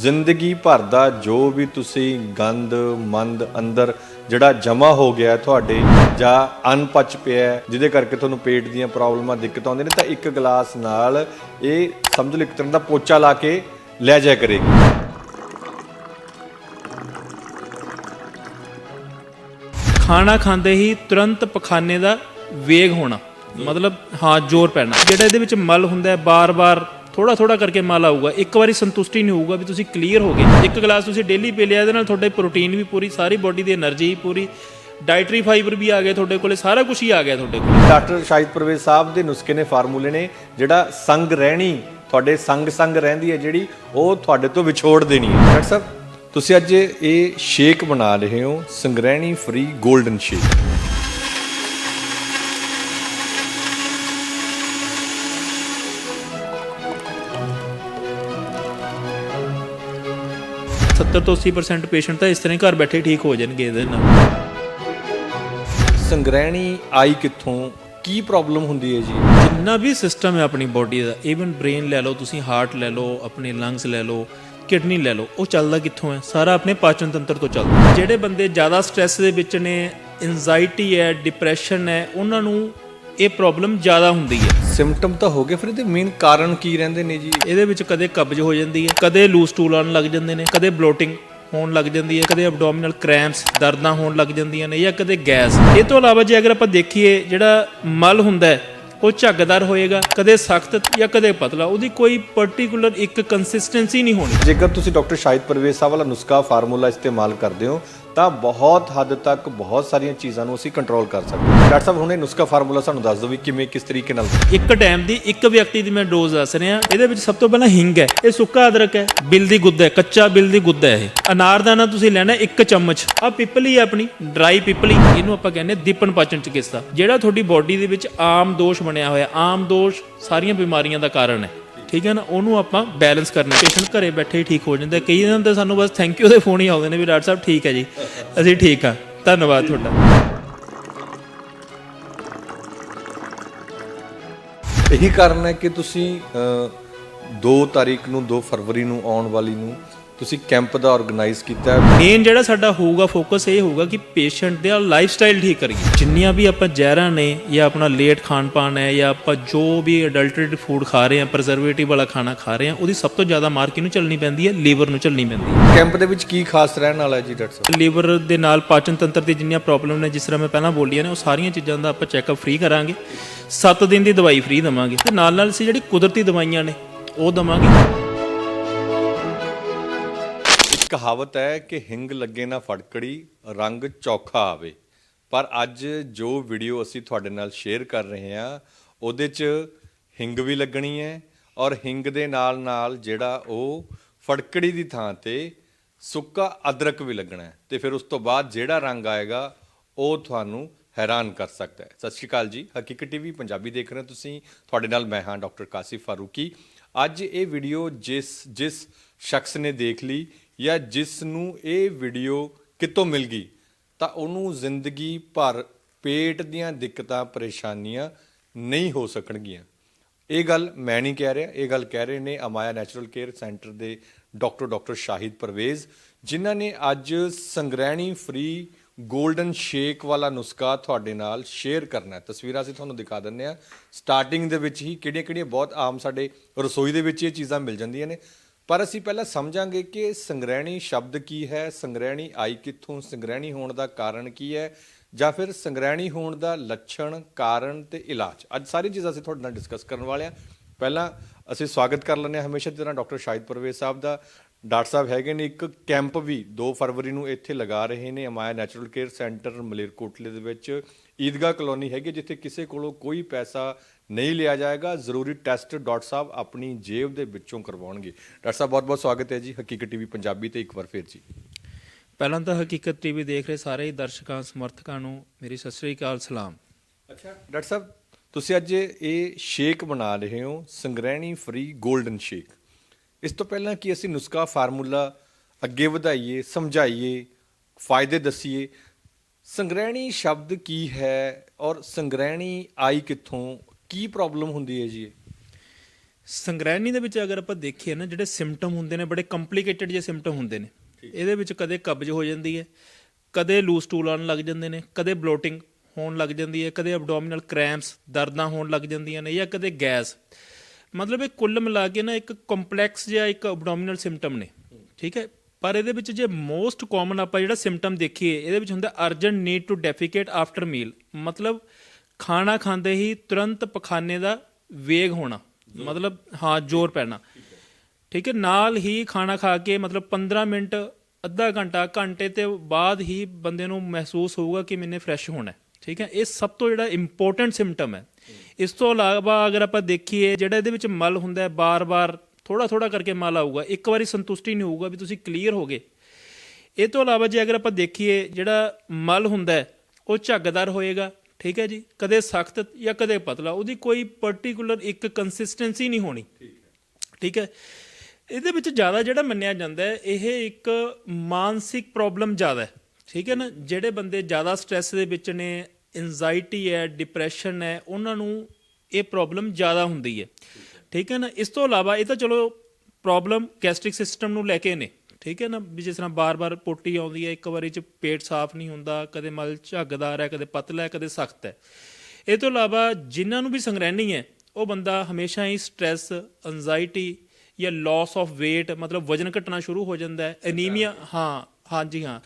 ਜ਼ਿੰਦਗੀ ਭਰ ਦਾ ਜੋ ਵੀ ਤੁਸੀਂ ਗੰਦ, ਮੰਦ ਅੰਦਰ ਜਿਹੜਾ ਜਮਾ ਹੋ ਗਿਆ ਤੁਹਾਡੇ ਜਾਂ ਅਨਪਚ ਪਿਆ ਜਿਹਦੇ ਕਰਕੇ ਤੁਹਾਨੂੰ ਪੇਟ ਦੀਆਂ ਪ੍ਰੋਬਲਮਾਂ, ਦਿੱਕਤ ਆਉਂਦੀਆਂ ਨੇ, ਤਾਂ ਇੱਕ ਗਲਾਸ ਨਾਲ ਇਹ ਸਮਝ ਲਓ ਇੱਕ ਤਰ੍ਹਾਂ ਦਾ ਪੋਚਾ ਲਾ ਕੇ ਲੈ ਜਾਇਆ ਕਰੇਗੀ। ਖਾਣਾ ਖਾਂਦੇ ਹੀ ਤੁਰੰਤ ਪਖਾਨੇ ਦਾ ਵੇਗ ਹੋਣਾ, ਮਤਲਬ, ਹਾਂ, ਜ਼ੋਰ ਪੈਣਾ। ਜਿਹੜਾ ਇਹਦੇ ਵਿੱਚ ਮਲ ਹੁੰਦਾ ਹੈ, ਬਾਰ-ਬਾਰ ਥੋੜਾ ਥੋੜਾ ਕਰਕੇ ਮਾਲ ਆਊਗਾ ਇੱਕ ਵਾਰੀ ਸੰਤੁਸ਼ਟੀ ਨਹੀਂ ਹੋਊਗਾ ਵੀ ਤੁਸੀਂ ਕਲੀਅਰ ਹੋ ਗਏ। ਇੱਕ ਗਲਾਸ ਤੁਸੀਂ ਡੇਲੀ ਪੀ ਲਿਆ, ਇਹਦੇ ਨਾਲ ਤੁਹਾਡੇ ਪ੍ਰੋਟੀਨ ਵੀ ਪੂਰੀ, ਸਾਰੀ ਬੋਡੀ ਦੀ એનર્ਜੀ ਪੂਰੀ ਡਾਈਟਰੀ ਫਾਈਬਰ ਵੀ ਆ ਗਿਆ ਤੁਹਾਡੇ ਕੋਲੇ, ਸਾਰਾ ਕੁਝ ਹੀ ਆ ਗਿਆ ਤੁਹਾਡੇ ਕੋਲ। ਡਾਕਟਰ ਸ਼ਾਹਿਦ ਪਰਵੇਜ਼ ਸਾਹਿਬ ਦੇ ਨੁਸਖੇ ਨੇ ਫਾਰਮੂਲੇ ਨੇ, ਜਿਹੜਾ ਸੰਗ ਰਹਿਣੀ, ਤੁਹਾਡੇ ਸੰਗ ਸੰਗ ਰਹਿੰਦੀ ਹੈ ਜਿਹੜੀ, ਉਹ ਤੁਹਾਡੇ ਤੋਂ ਵਿਛੋੜ ਦੇਣੀ ਹੈ। ਡਾਕਟਰ ਸਾਹਿਬ, ਤੁਸੀਂ ਅੱਜ ਇਹ ਸ਼ੇਕ ਬਣਾ ਰਹੇ ਹੋ ਸੰਗ੍ਰਹਿਣੀ ਫਰੀ ਗੋਲਡਨ ਸ਼ੇਕ ਸੱਤਰ ਤੋਂ 80% ਪੇਸ਼ੈਂਟ ਤਾਂ ਇਸ ਤਰ੍ਹਾਂ ਹੀ ਘਰ ਬੈਠੇ ਠੀਕ ਹੋ ਜਾਣਗੇ ਇਹਦੇ ਨਾਲ। ਸੰਗ੍ਰਹਿਣੀ ਆਈ ਕਿੱਥੋਂ? ਕੀ ਪ੍ਰੋਬਲਮ ਹੁੰਦੀ ਹੈ ਜੀ? ਜਿੰਨਾ ਵੀ ਸਿਸਟਮ ਹੈ ਆਪਣੀ ਬਾਡੀ ਦਾ ਇਵਨ ਬ੍ਰੇਨ ਲੈ ਲਓ ਤੁਸੀਂ ਹਾਰਟ ਲੈ ਲਓ ਆਪਣੇ ਲੰਗਸ ਲੈ ਲਓ ਕਿਡਨੀ ਲੈ ਲਓ ਉਹ ਚੱਲਦਾ ਕਿੱਥੋਂ ਹੈ? ਸਾਰਾ ਆਪਣੇ ਪਾਚਨ ਤੰਤਰ ਤੋਂ ਚੱਲਦਾ। ਜਿਹੜੇ ਬੰਦੇ ਜ਼ਿਆਦਾ ਸਟ੍ਰੈਸ ਦੇ ਵਿੱਚ ਨੇ ਐਂਜ਼ਾਈਟੀ ਹੈ ਡਿਪਰੈਸ਼ਨ ਹੈ ਉਹਨਾਂ ਨੂੰ ਇਹ ਪ੍ਰੋਬਲਮ ਜ਼ਿਆਦਾ ਹੁੰਦੀ ਹੈ। ਸਿੰਪਟਮ ਤਾਂ ਹੋ ਗਏ ਫਿਰ ਇਹਦੇ ਮੇਨ ਕਾਰਨ ਕੀ ਰਹਿੰਦੇ ਨੇ ਜੀ? ਇਹਦੇ ਵਿੱਚ ਕਦੇ ਕਬਜ਼ ਹੋ ਜਾਂਦੀ ਹੈ ਕਦੇ ਲੂਸ ਟੂਲ ਆਉਣ ਲੱਗ ਜਾਂਦੇ ਨੇ ਕਦੇ ਬਲੋਟਿੰਗ ਹੋਣ ਲੱਗ ਜਾਂਦੀ ਹੈ ਕਦੇ ਐਬਡੋਮੀਨਲ ਕ੍ਰੈਂਪਸ ਦਰਦਾਂ ਹੋਣ ਲੱਗ ਜਾਂਦੀਆਂ ਨੇ ਜਾਂ ਕਦੇ ਗੈਸ। ਇਹ ਤੋਂ ਇਲਾਵਾ ਜੇ ਅਗਰ ਆਪਾਂ ਦੇਖੀਏ ਜਿਹੜਾ ਮਲ ਹੁੰਦਾ ਹੈ ਉਹ ਝੱਗਦਾਰ ਹੋਏਗਾ ਕਦੇ ਸਖਤ ਜਾਂ ਕਦੇ ਪਤਲਾ ਉਹਦੀ ਕੋਈ ਪਾਰਟਿਕੂਲਰ ਇੱਕ ਕੰਸਿਸਟੈਂਸੀ ਨਹੀਂ ਹੋਣੀ। ਜੇਕਰ ਤੁਸੀਂ ਡਾਕਟਰ ਸ਼ਾਹਿਦ ਪਰਵੇਜ਼ ਸਾਹਿਬ ਵਾਲਾ ਨੁਸਖਾ ਫਾਰਮੂਲਾ ਇਸਤੇਮਾਲ ਕਰਦੇ ਹੋ ਤਾਂ ਬਹੁਤ ਹੱਦ ਤੱਕ ਬਹੁਤ ਸਾਰੀਆਂ ਚੀਜ਼ਾਂ ਨੂੰ ਅਸੀਂ ਕੰਟਰੋਲ ਕਰ ਸਕਦੇ ਹਾਂ। ਡਾਕਟਰ ਸਾਹਿਬ, ਹੁਣ ਨੁਸਖਾ ਫਾਰਮੂਲਾ ਸਾਨੂੰ ਦੱਸ ਦਿਓ ਵੀ ਕਿਵੇਂ, ਕਿਸ ਤਰੀਕੇ ਨਾਲ ਇੱਕ ਟਾਈਮ ਦੀ ਇੱਕ ਵਿਅਕਤੀ ਦੀ ਮੈਂ ਡੋਜ਼ ਦੱਸ ਰਿਹਾ। ਇਹਦੇ ਵਿੱਚ ਸਭ ਤੋਂ ਪਹਿਲਾਂ ਹਿੰਗ ਹੈ। ਇਹ ਸੁੱਕਾ ਅਦਰਕ ਹੈ। ਬਿਲ ਦੀ ਗੁੱਦਾ ਹੈ। ਕੱਚਾ ਬਿਲ ਦੀ ਗੁੱਦਾ ਹੈ ਇਹ। ਅਨਾਰਦਾਨਾ ਤੁਸੀਂ ਲੈਣਾ ਇੱਕ ਚਮਚ। ਆ ਪਿਪਲੀ ਹੈ ਆਪਣੀ ਡਰਾਈ ਪਿਪਲੀ। ਇਹਨੂੰ ਆਪਾਂ ਕਹਿੰਦੇ ਹਾਂ ਦੀਪਨ ਪਾਚਨ ਚਿਕਿਤਸਾ। ਜਿਹੜਾ ਤੁਹਾਡੀ ਬਾਡੀ ਦੇ ਵਿੱਚ ਆਮ ਦੋਸ਼ ਬਣਿਆ ਹੋਇਆ, ਆਮ ਦੋਸ਼ ਸਾਰੀਆਂ ਬਿਮਾਰੀਆਂ ਦਾ ਕਾਰਨ ਹੈ। ਠੀਕ ਹੈ ਨਾ, ਉਹਨੂੰ ਆਪਾਂ ਬੈਲੈਂਸ ਕਰਨਾ। ਪੇਸ਼ੈਂਟ ਘਰੇ ਬੈਠੇ ਹੀ ਠੀਕ ਹੋ ਜਾਂਦਾ। ਕਈ ਦਿਨ ਤਾਂ ਸਾਨੂੰ ਬਸ ਥੈਂਕ ਯੂ ਦੇ ਫੋਨ ਹੀ ਆਉਂਦੇ ਨੇ ਵੀ ਡਾਕਟਰ ਸਾਹਿਬ ਠੀਕ ਹੈ ਜੀ। ਅਸੀਂ ਠੀਕ ਹਾਂ। ਧੰਨਵਾਦ ਤੁਹਾਡਾ। ਇਹੀ ਕਾਰਨ ਹੈ ਕਿ ਤੁਸੀਂ 2 ਤਾਰੀਖ ਨੂੰ 2 ਫਰਵਰੀ ਨੂੰ ਆਉਣ ਵਾਲੀ ਨੂੰ ਤੁਸੀਂ ਕੈਂਪ ਦਾ ਆਰਗੇਨਾਈਜ਼ ਕੀਤਾ ਹੈ। ਮੇਨ ਜਿਹੜਾ ਸਾਡਾ ਹੋਊਗਾ ਫੋਕਸ ਇਹ ਹੋਊਗਾ ਕਿ ਪੇਸ਼ੈਂਟ ਦਾ ਲਾਈਫ ਸਟਾਈਲ ਠੀਕ ਕਰੀਏ। ਜਿੰਨੀਆਂ ਵੀ ਆਪਾਂ ਜ਼ਹਿਰਾਂ ਨੇ ਜਾਂ ਆਪਣਾ ਲੇਟ ਖਾਣ ਪਾਣ ਹੈ ਜਾਂ ਆਪਾਂ ਜੋ ਵੀ ਅਡਲਟਰੇਟਡ ਫੂਡ ਖਾ ਰਹੇ ਹਾਂ ਪ੍ਰਜ਼ਰਵੇਟਿਵ ਵਾਲਾ ਖਾਣਾ ਖਾ ਰਹੇ ਹਾਂ ਉਹਦੀ ਸਭ ਤੋਂ ਜ਼ਿਆਦਾ ਮਾਰ ਕਿਹਨੂੰ ਚੱਲਣੀ ਪੈਂਦੀ ਹੈ? ਲੀਵਰ ਨੂੰ ਚੱਲਣੀ ਪੈਂਦੀ ਹੈ। ਕੈਂਪ ਦੇ ਵਿੱਚ ਕੀ ਖਾਸ ਰਹਿਣ ਵਾਲਾ ਹੈ ਜੀ ਡਾਕਟਰ ਸਾਹਿਬ? ਲੀਵਰ ਦੇ ਨਾਲ ਪਾਚਨ ਤੰਤਰ ਦੀ ਜਿੰਨੀਆਂ ਪ੍ਰੋਬਲਮ ਨੇ ਜਿਸ ਤਰ੍ਹਾਂ ਮੈਂ ਪਹਿਲਾਂ ਬੋਲੀਆਂ ਨੇ ਉਹ ਸਾਰੀਆਂ ਚੀਜ਼ਾਂ ਦਾ ਆਪਾਂ ਚੈੱਕਅਪ ਫ੍ਰੀ ਕਰਾਂਗੇ। 7 ਦਿਨ ਦੀ ਦਵਾਈ ਫ੍ਰੀ ਦਵਾਂਗੇ। ਤੇ ਨਾਲ ਨਾਲ ਅਸੀਂ ਜਿਹੜੀ ਕੁਦਰਤੀ ਦਵਾਈਆਂ ਨੇ ਉਹ ਦਵਾਂਗੇ। ਕਹਾਵਤ ਹੈ ਕਿ ਹਿੰਗ ਲੱਗੇ ਨਾ ਫੜਕੜੀ, ਰੰਗ ਚੌਖਾ ਆਵੇ। ਪਰ ਅੱਜ ਜੋ ਵੀਡੀਓ ਅਸੀਂ ਤੁਹਾਡੇ ਨਾਲ ਸ਼ੇਅਰ ਕਰ ਰਹੇ ਹਾਂ, ਉਹਦੇ 'ਚ ਹਿੰਗ ਵੀ ਲੱਗਣੀ ਹੈ ਔਰ ਹਿੰਗ ਦੇ ਨਾਲ ਨਾਲ ਜਿਹੜਾ ਉਹ ਫੜਕੜੀ ਦੀ ਥਾਂ ਤੇ ਸੁੱਕਾ ਅਦਰਕ ਵੀ ਲੱਗਣਾ ਹੈ। ਤੇ ਫਿਰ ਉਸ ਤੋਂ ਬਾਅਦ ਜਿਹੜਾ ਰੰਗ ਆਏਗਾ, ਉਹ ਤੁਹਾਨੂੰ ਹੈਰਾਨ ਕਰ ਸਕਦਾ ਹੈ। ਸਤਿ ਸ਼੍ਰੀ ਅਕਾਲ ਜੀ। ਹਕੀਕਤ ਟੀਵੀ, ਪੰਜਾਬੀ ਦੇਖ ਰਹੇ ਹੋ ਤੁਸੀਂ। ਤੁਹਾਡੇ ਨਾਲ ਮੈਂ ਹਾਂ ਡਾਕਟਰ ਕਾਸਿਫ ਫਾਰੂਕੀ। ਅੱਜ ਇਹ ਵੀਡੀਓ ਜਿਸ ਜਿਸ ਸ਼ਖਸ ਨੇ ਦੇਖ ਲਈ ਜਾਂ ਜਿਸ ਨੂੰ ਇਹ ਵੀਡੀਓ ਕਿਤੋਂ ਮਿਲ ਗਈ, ਤਾਂ ਉਹਨੂੰ ਜ਼ਿੰਦਗੀ ਭਰ ਪੇਟ ਦੀਆਂ ਦਿੱਕਤਾਂ, ਪਰੇਸ਼ਾਨੀਆਂ ਨਹੀਂ ਹੋ ਸਕਣਗੀਆਂ। ਇਹ ਗੱਲ ਮੈਂ ਨਹੀਂ ਕਹਿ ਰਿਹਾ, ਇਹ ਗੱਲ ਕਹਿ ਰਹੇ ਨੇ ਅਮਾਇਆ ਨੈਚੁਰਲ ਕੇਅਰ ਸੈਂਟਰ ਦੇ ਡਾਕਟਰ ਡਾਕਟਰ ਸ਼ਾਹਿਦ ਪਰਵੇਜ਼ ਜਿਨ੍ਹਾਂ ਨੇ ਅੱਜ ਸੰਗ੍ਰਹਿਣੀ ਫ੍ਰੀ ਗੋਲਡਨ ਸ਼ੇਕ ਵਾਲਾ ਨੁਸਖਾ ਤੁਹਾਡੇ ਨਾਲ ਸ਼ੇਅਰ ਕਰਨਾ ਤਸਵੀਰਾਂ ਅਸੀਂ ਤੁਹਾਨੂੰ ਦਿਖਾ ਦਿੰਨੇ ਆ ਸਟਾਰਟਿੰਗ ਦੇ ਵਿੱਚ ਹੀ ਕਿਹੜੀਆਂ-ਕਿਹੜੀਆਂ ਬਹੁਤ ਆਮ ਸਾਡੇ ਰਸੋਈ ਦੇ ਵਿੱਚ ਇਹ ਚੀਜ਼ਾਂ ਮਿਲ ਜਾਂਦੀਆਂ ਨੇ। ਪਰ ਅਸੀਂ ਪਹਿਲਾਂ ਸਮਝਾਂਗੇ ਕਿ ਸੰਗ੍ਰਹਿਣੀ ਸ਼ਬਦ ਕੀ ਹੈ, ਸੰਗ੍ਰਹਿਣੀ ਆਈ ਕਿੱਥੋਂ, ਸੰਗ੍ਰਹਿਣੀ ਹੋਣ ਦਾ ਕਾਰਨ ਕੀ ਹੈ, ਜਾਂ ਫਿਰ ਸੰਗ੍ਰਹਿਣੀ ਹੋਣ ਦਾ ਲੱਛਣ, ਕਾਰਨ ਤੇ ਇਲਾਜ। ਅੱਜ ਸਾਰੀ ਚੀਜ਼ਾਂ ਅਸੀਂ ਤੁਹਾਡੇ ਨਾਲ ਡਿਸਕਸ ਕਰਨ ਵਾਲੇ ਹਾਂ। ਪਹਿਲਾਂ ਅਸੀਂ ਸਵਾਗਤ ਕਰ ਲੈਂਦੇ ਹਾਂ ਹਮੇਸ਼ਾ ਦੀ ਤਰ੍ਹਾਂ ਡਾਕਟਰ ਸ਼ਾਹਿਦ ਪਰਵੇਜ਼ ਸਾਹਿਬ ਦਾ। ਡਾਕਟਰ ਸਾਹਿਬ ਹੈਗੇ ਨੇ ਇੱਕ ਕੈਂਪ ਵੀ 2 ਫਰਵਰੀ ਨੂੰ ਇੱਥੇ ਲਗਾ ਰਹੇ ਨੇ, ਅਮਾਇਆ ਨੈਚੁਰਲ ਕੇਅਰ ਸੈਂਟਰ ਮਲੇਰਕੋਟਲੇ ਦੇ ਵਿੱਚ। ਈਦਗਾਹ ਕਲੋਨੀ ਹੈਗੀ ਜਿੱਥੇ ਕਿਸੇ ਕੋਲੋਂ ਕੋਈ ਪੈਸਾ ਨਹੀਂ ਲਿਆ ਜਾਏਗਾ। ਜ਼ਰੂਰੀ ਟੈਸਟ ਡਾਕਟਰ ਸਾਹਿਬ ਆਪਣੀ ਜੇਬ ਦੇ ਵਿੱਚੋਂ ਕਰਵਾਉਣਗੇ। ਡਾਕਟਰ ਸਾਹਿਬ ਬਹੁਤ-ਬਹੁਤ ਸਵਾਗਤ ਹੈ ਜੀ। ਹਕੀਕਤ ਟੀਵੀ ਪੰਜਾਬੀ ਤੇ ਇੱਕ ਵਾਰ ਫੇਰ ਜੀ। ਪਹਿਲਾਂ ਤਾਂ ਹਕੀਕਤ ਟੀਵੀ ਦੇਖ ਰਹੇ ਸਾਰੇ ਦਰਸ਼ਕਾਂ ਸਮਰਥਕਾਂ ਨੂੰ ਮੇਰੀ ਸਤਿ ਸ੍ਰੀ ਅਕਾਲ ਸਲਾਮ। ਅੱਛਾ ਡਾਕਟਰ ਸਾਹਿਬ ਤੁਸੀਂ ਅੱਜ ਇਹ ਸ਼ੇਕ ਬਣਾ ਰਹੇ ਹੋ ਸੰਗ੍ਰਹਿਣੀ ਫ੍ਰੀ 골ਡਨ ਸ਼ੇਕ। ਇਸ ਤੋਂ ਪਹਿਲਾਂ ਕਿ ਅਸੀਂ ਨੁਸਖਾ ਫਾਰਮੂਲਾ ਅੱਗੇ ਵਧਾਈਏ ਸਮਝਾਈਏ ਫਾਇਦੇ ਦਸੀਏ ਸੰਗ੍ਰਹਿਣੀ ਸ਼ਬਦ ਕੀ ਹੈ ਔਰ ਸੰਗ੍ਰਹਿਣੀ ਆਈ ਕਿੱਥੋਂ? ਕੀ ਪ੍ਰੋਬਲਮ ਹੁੰਦੀ ਹੈ ਜੀ ਇਹ? ਸੰਗ੍ਰਹਿਣੀ ਦੇ ਵਿੱਚ ਅਗਰ ਆਪਾਂ ਦੇਖੀਏ ਨਾ ਜਿਹੜੇ ਸਿੰਪਟਮ ਹੁੰਦੇ ਨੇ ਬੜੇ ਕੰਪਲਿਕੇਟਡ ਜਿਹੇ ਸਿੰਪਟਮ ਹੁੰਦੇ ਨੇ। ਇਹਦੇ ਵਿੱਚ ਕਦੇ ਕਬਜ਼ ਹੋ ਜਾਂਦੀ ਹੈ ਕਦੇ ਲੂਸ ਟੂਲ ਆਉਣ ਲੱਗ ਜਾਂਦੇ ਨੇ ਕਦੇ ਬਲੋਟਿੰਗ ਹੋਣ ਲੱਗ ਜਾਂਦੀ ਹੈ ਕਦੇ ਐਬਡੋਮੀਨਲ ਕ੍ਰੈਂਪਸ ਦਰਦਾਂ ਹੋਣ ਲੱਗ ਜਾਂਦੀਆਂ ਨੇ ਜਾਂ ਕਦੇ ਗੈਸ। ਮਤਲਬ ਇਹ ਕੁੱਲ ਮਿਲਾ ਕੇ ਨਾ ਇੱਕ ਕੰਪਲੈਕਸ ਜਿਹਾ ਇੱਕ ਐਬਡੋਮੀਨਲ ਸਿੰਪਟਮ ਨੇ। ਠੀਕ ਹੈ? ਪਰ ਇਹਦੇ ਵਿੱਚ ਜੇ ਮੋਸਟ ਕਾਮਨ ਆਪਾਂ ਜਿਹੜਾ ਸਿੰਪਟਮ ਦੇਖੀਏ, ਇਹਦੇ ਵਿੱਚ ਹੁੰਦਾ urgent need to defecate after meal ਮਤਲਬ ਖਾਣਾ ਖਾਂਦੇ ਹੀ ਤੁਰੰਤ ਪਖਾਨੇ ਦਾ ਵੇਗ ਹੋਣਾ। ਮਤਲਬ ਹਾਂ, ਜ਼ੋਰ ਪੈਣਾ। ਠੀਕ ਹੈ, ਨਾਲ ਹੀ ਖਾਣਾ ਖਾ ਕੇ ਮਤਲਬ 15 ਮਿੰਟ, ਅੱਧਾ ਘੰਟਾ, ਘੰਟੇ ਤੇ ਬਾਅਦ ਹੀ ਬੰਦੇ ਨੂੰ ਮਹਿਸੂਸ ਹੋਊਗਾ ਕਿ ਮੈਨੇ ਫਰੈਸ਼ ਹੋਣਾ ਠੀਕ ਹੈ, ਇਹ ਸਭ ਤੋਂ ਜਿਹੜਾ ਇੰਪੋਰਟੈਂਟ ਸਿੰਪਟਮ ਹੈ। ਇਸ ਤੋਂ ਇਲਾਵਾ ਅਗਰ ਆਪਾਂ ਦੇਖੀਏ, ਜਿਹੜਾ ਇਹਦੇ ਵਿੱਚ ਮਲ ਹੁੰਦਾ ਹੈ, ਬਾਰ-ਬਾਰ ਥੋੜਾ ਥੋੜਾ ਕਰਕੇ ਮਲ ਆਊਗਾ ਇੱਕ ਵਾਰੀ ਸੰਤੁਸ਼ਟੀ ਨਹੀਂ ਹੋਊਗਾ ਵੀ ਤੁਸੀਂ ਕਲੀਅਰ ਹੋ ਗਏ। ਇਹ ਤੋਂ ਇਲਾਵਾ ਜੇ ਅਗਰ ਆਪਾਂ ਦੇਖੀਏ, ਜਿਹੜਾ ਮਲ ਹੁੰਦਾ ਉਹ ਝੱਗਦਾਰ ਹੋਏਗਾ, ਠੀਕ ਹੈ ਜੀ? ਕਦੇ ਸਖਤ ਜਾਂ ਕਦੇ ਪਤਲਾ। ਉਹਦੀ ਕੋਈ ਪਾਰਟਿਕੂਲਰ ਇੱਕ ਕੰਸਿਸਟੈਂਸੀ ਨਹੀਂ ਹੋਣੀ। ਠੀਕ ਹੈ? ਇਹਦੇ ਵਿੱਚ ਜ਼ਿਆਦਾ ਜਿਹੜਾ ਮੰਨਿਆ ਜਾਂਦਾ ਇਹ ਇੱਕ ਮਾਨਸਿਕ ਪ੍ਰੋਬਲਮ ਜ਼ਿਆਦਾ ਹੈ। ਠੀਕ ਹੈ ਨਾ? ਜਿਹੜੇ ਬੰਦੇ ਜ਼ਿਆਦਾ ਸਟ੍ਰੈਸ ਦੇ ਵਿੱਚ ਨੇ ਐਂਜ਼ਾਈਟੀ ਹੈ ਡਿਪਰੈਸ਼ਨ ਹੈ, ਉਹਨਾਂ ਨੂੰ ਇਹ ਪ੍ਰੋਬਲਮ ਜ਼ਿਆਦਾ ਹੁੰਦੀ ਹੈ। ਠੀਕ ਹੈ ਨਾ? ਇਸ ਤੋਂ ਇਲਾਵਾ ਇਹ ਤਾਂ ਚਲੋ ਪ੍ਰੋਬਲਮ ਗੈਸਟ੍ਰਿਕ ਸਿਸਟਮ ਨੂੰ ਲੈ ਕੇ ਨੇ ਠੀਕ ਹੈ ਨਾ? ਵੀ ਜਿਸ ਤਰ੍ਹਾਂ ਬਾਰ-ਬਾਰ ਪੋਟੀ ਆਉਂਦੀ ਹੈ ਇੱਕ ਵਾਰੀ ਚ ਪੇਟ ਸਾਫ਼ ਨਹੀਂ ਹੁੰਦਾ ਕਦੇ ਮਲ ਝੱਗਦਾਰ ਹੈ ਕਦੇ ਪਤਲਾ ਹੈ ਕਦੇ ਸਖਤ ਹੈ। ਇਹ ਤੋਂ ਇਲਾਵਾ ਜਿਨ੍ਹਾਂ ਨੂੰ ਵੀ ਸੰਗ੍ਰਹਿਣੀ ਹੈ ਉਹ ਬੰਦਾ ਹਮੇਸ਼ਾ ਹੀ ਸਟ੍ਰੈਸ ਐਂਜ਼ਾਈਟੀ ਜਾਂ ਲਾਸ ਆਫ weight ਮਤਲਬ ਵਜਨ ਘਟਣਾ ਸ਼ੁਰੂ ਹੋ ਜਾਂਦਾ ਹੈ ਐਨੀਮੀਆ ਹਾਂ ਹਾਂਜੀ ਹਾਂ।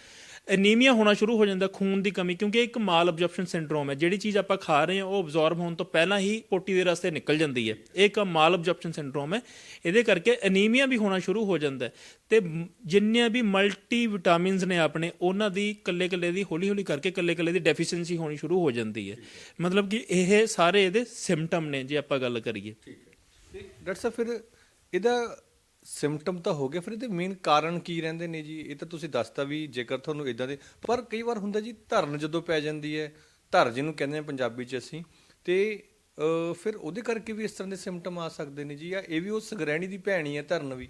ਐਨੀਮੀਆ ਹੋਣਾ ਸ਼ੁਰੂ ਹੋ ਜਾਂਦਾ ਖੂਨ ਦੀ ਕਮੀ, ਕਿਉਂਕਿ ਇੱਕ ਮਾਲ ਅਬਜ਼ਰਪਸ਼ਨ ਸਿੰਡਰੋਮ ਹੈ। ਜਿਹੜੀ ਚੀਜ਼ ਆਪਾਂ ਖਾ ਰਹੇ ਹਾਂ, ਉਹ ਅਬਜ਼ੌਰਬ ਹੋਣ ਤੋਂ ਪਹਿਲਾਂ ਹੀ ਪੋਟੀ ਦੇ ਰਸਤੇ ਨਿਕਲ ਜਾਂਦੀ ਹੈ। ਇਹ ਇੱਕ ਮਾਲ ਅਬਜ਼ਰਪਸ਼ਨ ਸਿੰਡਰੋਮ ਹੈ। ਇਹਦੇ ਕਰਕੇ ਐਨੀਮੀਆ ਵੀ ਹੋਣਾ ਸ਼ੁਰੂ ਹੋ ਜਾਂਦਾ ਹੈ। ਤੇ ਮ- ਜਿੰਨੀਆਂ ਵੀ ਮਲਟੀ ਵਿਟਾਮਿਨਸ ਨੇ ਆਪਣੇ, ਉਹਨਾਂ ਦੀ ਕੱਲੇ ਕੱਲੇ ਦੀ ਹੌਲੀ ਹੌਲੀ ਕਰਕੇ ਕੱਲੇ ਕੱਲੇ ਦੀ ਡੈਫੀਸ਼ੀਐਂਸੀ ਹੋਣੀ ਸ਼ੁਰੂ ਹੋ ਜਾਂਦੀ ਹੈ। ਮਤਲਬ ਕਿ ਇਹ ਸਾਰੇ ਇਹਦੇ ਸਿੰਪਟਮ ਨੇ, ਜੇ ਆਪਾਂ ਗੱਲ ਕਰੀਏ। ਤੇ ਡਾਕਟਰ ਸਾਹਿਬ, ਫਿਰ ਇਹਦਾ ਸਿੰਪਟਮ ਤਾਂ ਹੋ ਗਿਆ ਫਿਰ ਇਹਦੇ ਮੇਨ ਕਾਰਨ ਕੀ ਰਹਿੰਦੇ ਨੇ ਜੀ? ਇਹ ਤਾਂ ਤੁਸੀਂ ਦੱਸਤਾ ਵੀ ਜੇਕਰ ਤੁਹਾਨੂੰ ਇਦਾਂ ਦੇ ਪਰ ਕਈ ਵਾਰ ਹੁੰਦਾ ਜੀ ਧਰਨ ਜਦੋਂ ਪੈ ਜਾਂਦੀ ਹੈ ਧਰ ਜਿਹਨੂੰ ਕਹਿੰਦੇ ਆ ਪੰਜਾਬੀ ਚ ਅਸੀਂ ਤੇ ਫਿਰ ਉਹਦੇ ਕਰਕੇ ਵੀ ਇਸ ਤਰ੍ਹਾਂ ਦੇ ਸਿੰਪਟਮ ਆ ਸਕਦੇ ਨੇ ਜੀ ਜਾਂ ਇਹ ਵੀ ਉਹ ਸਗਰੈਣੀ ਦੀ ਭੈਣੀ ਹੈ ਧਰਨ ਵੀ।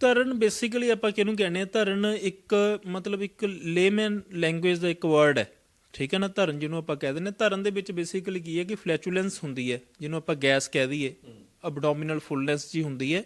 ਧਰਨ ਬੇਸਿਕਲੀ ਆਪਾਂ ਕਿਹਨੂੰ ਕਹਿੰਦੇ ਆ ਧਰਨ ਇੱਕ ਮਤਲਬ ਇੱਕ ਲੇਮਨ ਲੈਂਗੁਏਜ ਦਾ ਇੱਕ ਵਰਡ ਹੈ। ਠੀਕ ਹੈ ਨਾ? ਧਰਨ ਜਿਹਨੂੰ ਆਪਾਂ ਕਹਿ ਦਿੰਦੇ। ਧਰਨ ਦੇ ਵਿੱਚ ਬੇਸਿਕਲੀ ਕੀ ਹੈ ਕਿ ਫਲੈਚੂਲੈਂਸ ਹੁੰਦੀ ਹੈ ਜਿਹਨੂੰ ਆਪਾਂ ਗੈਸ ਕਹਿ ਦਈਏ। ਅਬਡੋਮੀਨਲ ਫੁੱਲਨੈਸ ਜੀ ਹੁੰਦੀ ਹੈ।